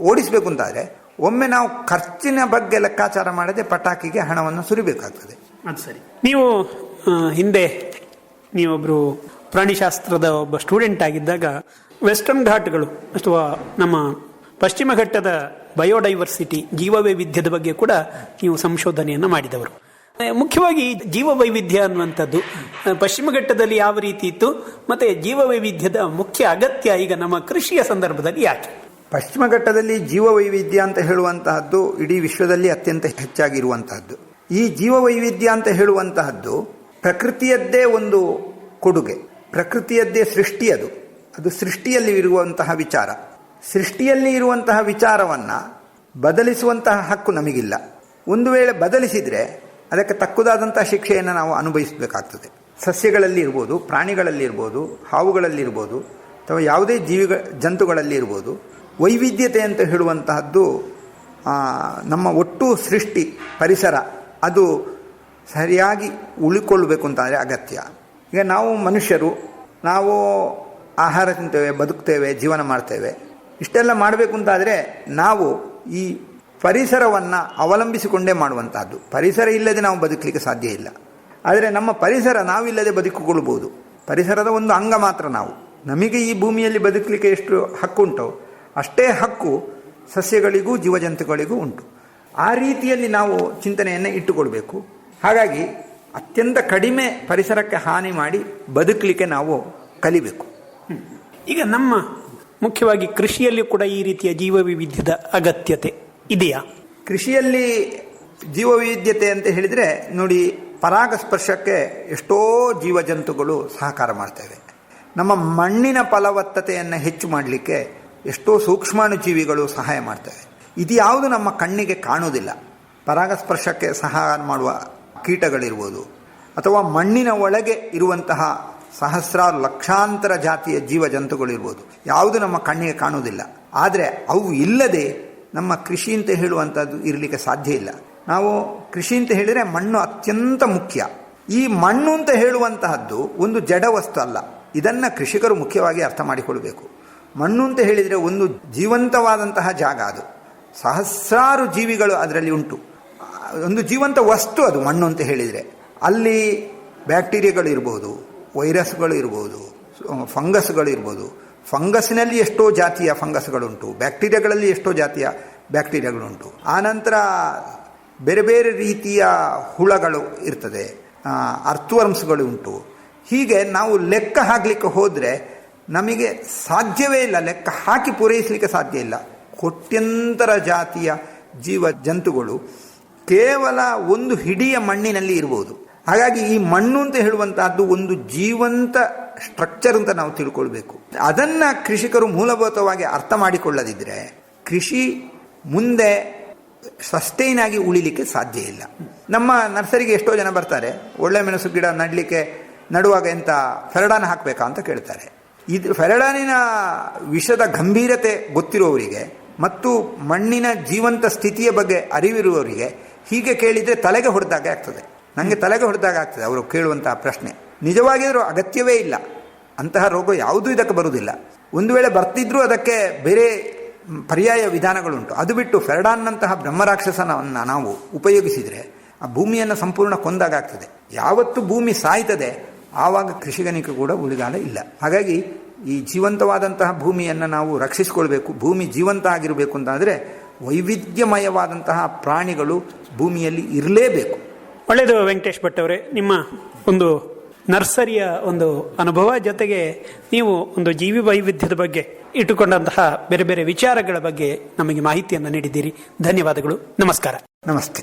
ಓಡಿಸಬೇಕು ಅಂತಾದರೆ ಒಮ್ಮೆ ನಾವು ಖರ್ಚಿನ ಬಗ್ಗೆ ಲೆಕ್ಕಾಚಾರ ಮಾಡದೆ ಪಟಾಕಿಗೆ ಹಣವನ್ನು ಸುರಿಬೇಕಾಗ್ತದೆ. ಅದು ಸರಿ. ನೀವು ಹಿಂದೆ ನೀವೊಬ್ಬರು ಪ್ರಾಣಿಶಾಸ್ತ್ರದ ಒಬ್ಬ ಸ್ಟೂಡೆಂಟ್ ಆಗಿದ್ದಾಗ ವೆಸ್ಟರ್ನ್ ಘಾಟ್ಗಳು ಅಥವಾ ನಮ್ಮ ಪಶ್ಚಿಮ ಘಟ್ಟದ ಬಯೋಡೈವರ್ಸಿಟಿ ಜೀವವೈವಿಧ್ಯದ ಬಗ್ಗೆ ಕೂಡ ನೀವು ಸಂಶೋಧನೆಯನ್ನು ಮಾಡಿದವರು. ಮುಖ್ಯವಾಗಿ ಜೀವ ವೈವಿಧ್ಯ ಅನ್ನುವಂಥದ್ದು ಪಶ್ಚಿಮ ಘಟ್ಟದಲ್ಲಿ ಯಾವ ರೀತಿ ಇತ್ತು, ಮತ್ತೆ ಜೀವವೈವಿಧ್ಯದ ಮುಖ್ಯ ಅಗತ್ಯ ಈಗ ನಮ್ಮ ಕೃಷಿಯ ಸಂದರ್ಭದಲ್ಲಿ ಯಾಕೆ? ಪಶ್ಚಿಮ ಘಟ್ಟದಲ್ಲಿ ಜೀವವೈವಿಧ್ಯ ಅಂತ ಹೇಳುವಂತಹದ್ದು ಇಡೀ ವಿಶ್ವದಲ್ಲಿ ಅತ್ಯಂತ ಹೆಚ್ಚಾಗಿರುವಂತಹದ್ದು. ಈ ಜೀವವೈವಿಧ್ಯ ಅಂತ ಹೇಳುವಂತಹದ್ದು ಪ್ರಕೃತಿಯದ್ದೇ ಒಂದು ಕೊಡುಗೆ. ಪ್ರಕೃತಿಯದ್ದೇ ಸೃಷ್ಟಿ ಅದು. ಸೃಷ್ಟಿಯಲ್ಲಿ ಇರುವಂತಹ ವಿಚಾರ. ಸೃಷ್ಟಿಯಲ್ಲಿ ಇರುವಂತಹ ವಿಚಾರವನ್ನ ಬದಲಿಸುವಂತಹ ಹಕ್ಕು ನಮಗಿಲ್ಲ. ಒಂದು ವೇಳೆ ಬದಲಿಸಿದರೆ ಅದಕ್ಕೆ ತಕ್ಕುದಾದಂತಹ ಶಿಕ್ಷೆಯನ್ನು ನಾವು ಅನುಭವಿಸಬೇಕಾಗ್ತದೆ. ಸಸ್ಯಗಳಲ್ಲಿ ಇರ್ಬೋದು, ಪ್ರಾಣಿಗಳಲ್ಲಿ ಹಾವುಗಳಲ್ಲಿರ್ಬೋದು ಅಥವಾ ಯಾವುದೇ ಜೀವಿಗಳ, ಜಂತುಗಳಲ್ಲಿ ಇರ್ಬೋದು ವೈವಿಧ್ಯತೆ ಅಂತ ಹೇಳುವಂತಹದ್ದು ನಮ್ಮ ಒಟ್ಟು ಸೃಷ್ಟಿ, ಪರಿಸರ, ಅದು ಸರಿಯಾಗಿ ಉಳಿಕೊಳ್ಳಬೇಕು ಅಂತಂದರೆ ಅಗತ್ಯ. ಈಗ ನಾವು ಮನುಷ್ಯರು, ನಾವು ಆಹಾರ ತಿಂತೇವೆ, ಬದುಕ್ತೇವೆ, ಜೀವನ ಮಾಡ್ತೇವೆ. ಇಷ್ಟೆಲ್ಲ ಮಾಡಬೇಕು ಅಂತಾದರೆ ನಾವು ಈ ಪರಿಸರವನ್ನು ಅವಲಂಬಿಸಿಕೊಂಡೇ ಮಾಡುವಂತಹದ್ದು. ಪರಿಸರ ಇಲ್ಲದೆ ನಾವು ಬದುಕಲಿಕ್ಕೆ ಸಾಧ್ಯ ಇಲ್ಲ. ಆದರೆ ನಮ್ಮ ಪರಿಸರ ನಾವಿಲ್ಲದೆ ಬದುಕಿಕೊಳ್ಬೋದು. ಪರಿಸರದ ಒಂದು ಅಂಗ ಮಾತ್ರ ನಾವು. ನಮಗೆ ಈ ಭೂಮಿಯಲ್ಲಿ ಬದುಕಲಿಕ್ಕೆ ಎಷ್ಟು ಹಕ್ಕುಂಟೋ ಅಷ್ಟೇ ಹಕ್ಕು ಸಸ್ಯಗಳಿಗೂ ಜೀವಜಂತುಗಳಿಗೂ ಉಂಟು. ಆ ರೀತಿಯಲ್ಲಿ ನಾವು ಚಿಂತನೆಯನ್ನು ಇಟ್ಟುಕೊಳ್ಬೇಕು. ಹಾಗಾಗಿ ಅತ್ಯಂತ ಕಡಿಮೆ ಪರಿಸರಕ್ಕೆ ಹಾನಿ ಮಾಡಿ ಬದುಕಲಿಕ್ಕೆ ನಾವು ಕಲಿಬೇಕು. ಈಗ ನಮ್ಮ ಮುಖ್ಯವಾಗಿ ಕೃಷಿಯಲ್ಲಿ ಕೂಡ ಈ ರೀತಿಯ ಜೀವವೈವಿಧ್ಯದ ಅಗತ್ಯತೆ ಇದೆಯಾ? ಕೃಷಿಯಲ್ಲಿ ಜೀವವೈವಿಧ್ಯತೆ ಅಂತ ಹೇಳಿದರೆ ನೋಡಿ ಪರಾಗಸ್ಪರ್ಶಕ್ಕೆ ಎಷ್ಟೋ ಜೀವಜಂತುಗಳು ಸಹಕಾರ ಮಾಡ್ತವೆ ನಮ್ಮ ಮಣ್ಣಿನ ಫಲವತ್ತತೆಯನ್ನು ಹೆಚ್ಚು ಮಾಡಲಿಕ್ಕೆ ಎಷ್ಟೋ ಸೂಕ್ಷ್ಮಾಣು ಜೀವಿಗಳು ಸಹಾಯ ಮಾಡ್ತವೆ. ಇದು ಯಾವುದು ನಮ್ಮ ಕಣ್ಣಿಗೆ ಕಾಣುವುದಿಲ್ಲ. ಪರಾಗಸ್ಪರ್ಶಕ್ಕೆ ಸಹಾಯ ಮಾಡುವ ಕೀಟಗಳಿರ್ಬೋದು. ಅಥವಾ ಮಣ್ಣಿನ ಒಳಗೆ ಇರುವಂತಹ ಸಹಸ್ರಾರು ಲಕ್ಷಾಂತರ ಜಾತಿಯ ಜೀವಜಂತುಗಳಿರ್ಬೋದು. ಯಾವುದು ನಮ್ಮ ಕಣ್ಣಿಗೆ ಕಾಣುವುದಿಲ್ಲ. ಆದರೆ ಅವು ಇಲ್ಲದೆ ನಮ್ಮ ಕೃಷಿ ಅಂತ ಹೇಳುವಂಥದ್ದು ಇರಲಿಕ್ಕೆ ಸಾಧ್ಯ ಇಲ್ಲ. ನಾವು ಕೃಷಿ ಅಂತ ಹೇಳಿದರೆ ಮಣ್ಣು ಅತ್ಯಂತ ಮುಖ್ಯ. ಈ ಮಣ್ಣು ಅಂತ ಹೇಳುವಂತಹದ್ದು ಒಂದು ಜಡ ವಸ್ತು ಅಲ್ಲ. ಇದನ್ನು ಕೃಷಿಕರು ಮುಖ್ಯವಾಗಿ ಅರ್ಥ ಮಾಡಿಕೊಳ್ಬೇಕು. ಮಣ್ಣು ಅಂತ ಹೇಳಿದರೆ ಒಂದು ಜೀವಂತವಾದಂತಹ ಜಾಗ ಅದು. ಸಹಸ್ರಾರು ಜೀವಿಗಳು ಅದರಲ್ಲಿ ಉಂಟು. ಒಂದು ಜೀವಂತ ವಸ್ತು ಅದು ಮಣ್ಣು ಅಂತ ಹೇಳಿದರೆ. ಅಲ್ಲಿ ಬ್ಯಾಕ್ಟೀರಿಯಾಗಳು ಇರ್ಬೋದು ವೈರಸ್ಗಳು ಇರ್ಬೋದು, ಫಂಗಸ್ಗಳು ಇರ್ಬೋದು. ಫಂಗಸ್ನಲ್ಲಿ ಎಷ್ಟೋ ಜಾತಿಯ ಫಂಗಸ್ಗಳುಂಟು. ಬ್ಯಾಕ್ಟೀರಿಯಾಗಳಲ್ಲಿ ಎಷ್ಟೋ ಜಾತಿಯ ಬ್ಯಾಕ್ಟೀರಿಯಾಗಳುಂಟು. ಆನಂತರ ಬೇರೆ ಬೇರೆ ರೀತಿಯ ಹುಳಗಳು ಇರ್ತದೆ. ಅರ್ಥವರ್ಮ್ಸ್ಗಳು ಉಂಟು. ಹೀಗೆ ನಾವು ಲೆಕ್ಕ ಹಾಕಲಿಕ್ಕೆ ಹೋದರೆ ನಮಗೆ ಸಾಧ್ಯವೇ ಇಲ್ಲ, ಲೆಕ್ಕ ಹಾಕಿ ಪೂರೈಸಲಿಕ್ಕೆ ಸಾಧ್ಯ ಇಲ್ಲ. ಕೋಟ್ಯಂತರ ಜಾತಿಯ ಜೀವ ಜಂತುಗಳು ಕೇವಲ ಒಂದು ಹಿಡಿಯ ಮಣ್ಣಿನಲ್ಲಿ ಇರ್ಬೋದು. ಹಾಗಾಗಿ ಈ ಮಣ್ಣು ಅಂತ ಹೇಳುವಂತಹದ್ದು ಒಂದು ಜೀವಂತ ಸ್ಟ್ರಕ್ಚರ್ ಅಂತ ನಾವು ತಿಳ್ಕೊಳ್ಬೇಕು. ಅದನ್ನ ಕೃಷಿಕರು ಮೂಲಭೂತವಾಗಿ ಅರ್ಥ ಮಾಡಿಕೊಳ್ಳದಿದ್ರೆ ಕೃಷಿ ಮುಂದೆ ಸಸ್ಟೈನ್ ಆಗಿ ಉಳಿಲಿಕ್ಕೆ ಸಾಧ್ಯ ಇಲ್ಲ. ನಮ್ಮ ನರ್ಸರಿಗೆ ಎಷ್ಟೋ ಜನ ಬರ್ತಾರೆ, ಒಳ್ಳೆ ಮೆಣಸು ಗಿಡ ನಡಲಿಕ್ಕೆ ನಡುವಾಗ ಎಂತ ಫೆರಡಾನ ಹಾಕಬೇಕಾ ಅಂತ ಕೇಳ್ತಾರೆ. ಇದು ಫೆರಡಾನಿನ ವಿಷದ ಗಂಭೀರತೆ ಗೊತ್ತಿರುವವರಿಗೆ ಮತ್ತು ಮಣ್ಣಿನ ಜೀವಂತ ಸ್ಥಿತಿಯ ಬಗ್ಗೆ ಅರಿವಿರುವವರಿಗೆ ಹೀಗೆ ಕೇಳಿದರೆ ತಲೆಗೆ ಹೊಡೆದಾಗ ಆಗ್ತದೆ. ನನಗೆ ತಲೆಗೆ ಹೊಡೆದಾಗ ಆಗ್ತದೆ ಅವರು ಕೇಳುವಂತಹ ಪ್ರಶ್ನೆ. ನಿಜವಾಗಿದ್ರೂ ಅಗತ್ಯವೇ ಇಲ್ಲ. ಅಂತಹ ರೋಗ ಯಾವುದೂ ಇದಕ್ಕೆ ಬರುವುದಿಲ್ಲ. ಒಂದು ವೇಳೆ ಬರ್ತಿದ್ರೂ ಅದಕ್ಕೆ ಬೇರೆ ಪರ್ಯಾಯ ವಿಧಾನಗಳುಂಟು. ಅದು ಬಿಟ್ಟು ಫೆರಡಾನ್ನಂತಹ ಬ್ರಹ್ಮರಾಕ್ಷಸನವನ್ನು ನಾವು ಉಪಯೋಗಿಸಿದರೆ ಆ ಭೂಮಿಯನ್ನು ಸಂಪೂರ್ಣ ಕೊಂದಾಗ್ತದೆ ಯಾವತ್ತು ಭೂಮಿ ಸಾಯ್ತದೆ ಆವಾಗ ಕೃಷಿಗನಿಗೆ ಕೂಡ ಉಳಿಗಾಲ ಇಲ್ಲ. ಹಾಗಾಗಿ ಈ ಜೀವಂತವಾದಂತಹ ಭೂಮಿಯನ್ನು ನಾವು ರಕ್ಷಿಸಿಕೊಳ್ಬೇಕು ಭೂಮಿ ಜೀವಂತ ಆಗಿರಬೇಕು ಅಂತಾದರೆ ವೈವಿಧ್ಯಮಯವಾದಂತಹ ಪ್ರಾಣಿಗಳು ಭೂಮಿಯಲ್ಲಿ ಇರಲೇಬೇಕು. ಒಳ್ಳೆಯದು ವೆಂಕಟೇಶ್ ಭಟ್ ಅವರೇ ನಿಮ್ಮ ಒಂದು ನರ್ಸರಿಯ ಒಂದು ಅನುಭವ ಜೊತೆಗೆ ನೀವು ಒಂದು ಜೀವಿ ವೈವಿಧ್ಯದ ಬಗ್ಗೆ ಇಟ್ಟುಕೊಂಡಂತಹ ಬೇರೆ ಬೇರೆ ವಿಚಾರಗಳ ಬಗ್ಗೆ ನಮಗೆ ಮಾಹಿತಿಯನ್ನು ನೀಡಿದ್ದೀರಿ. ಧನ್ಯವಾದಗಳು ನಮಸ್ಕಾರ. ನಮಸ್ತೆ.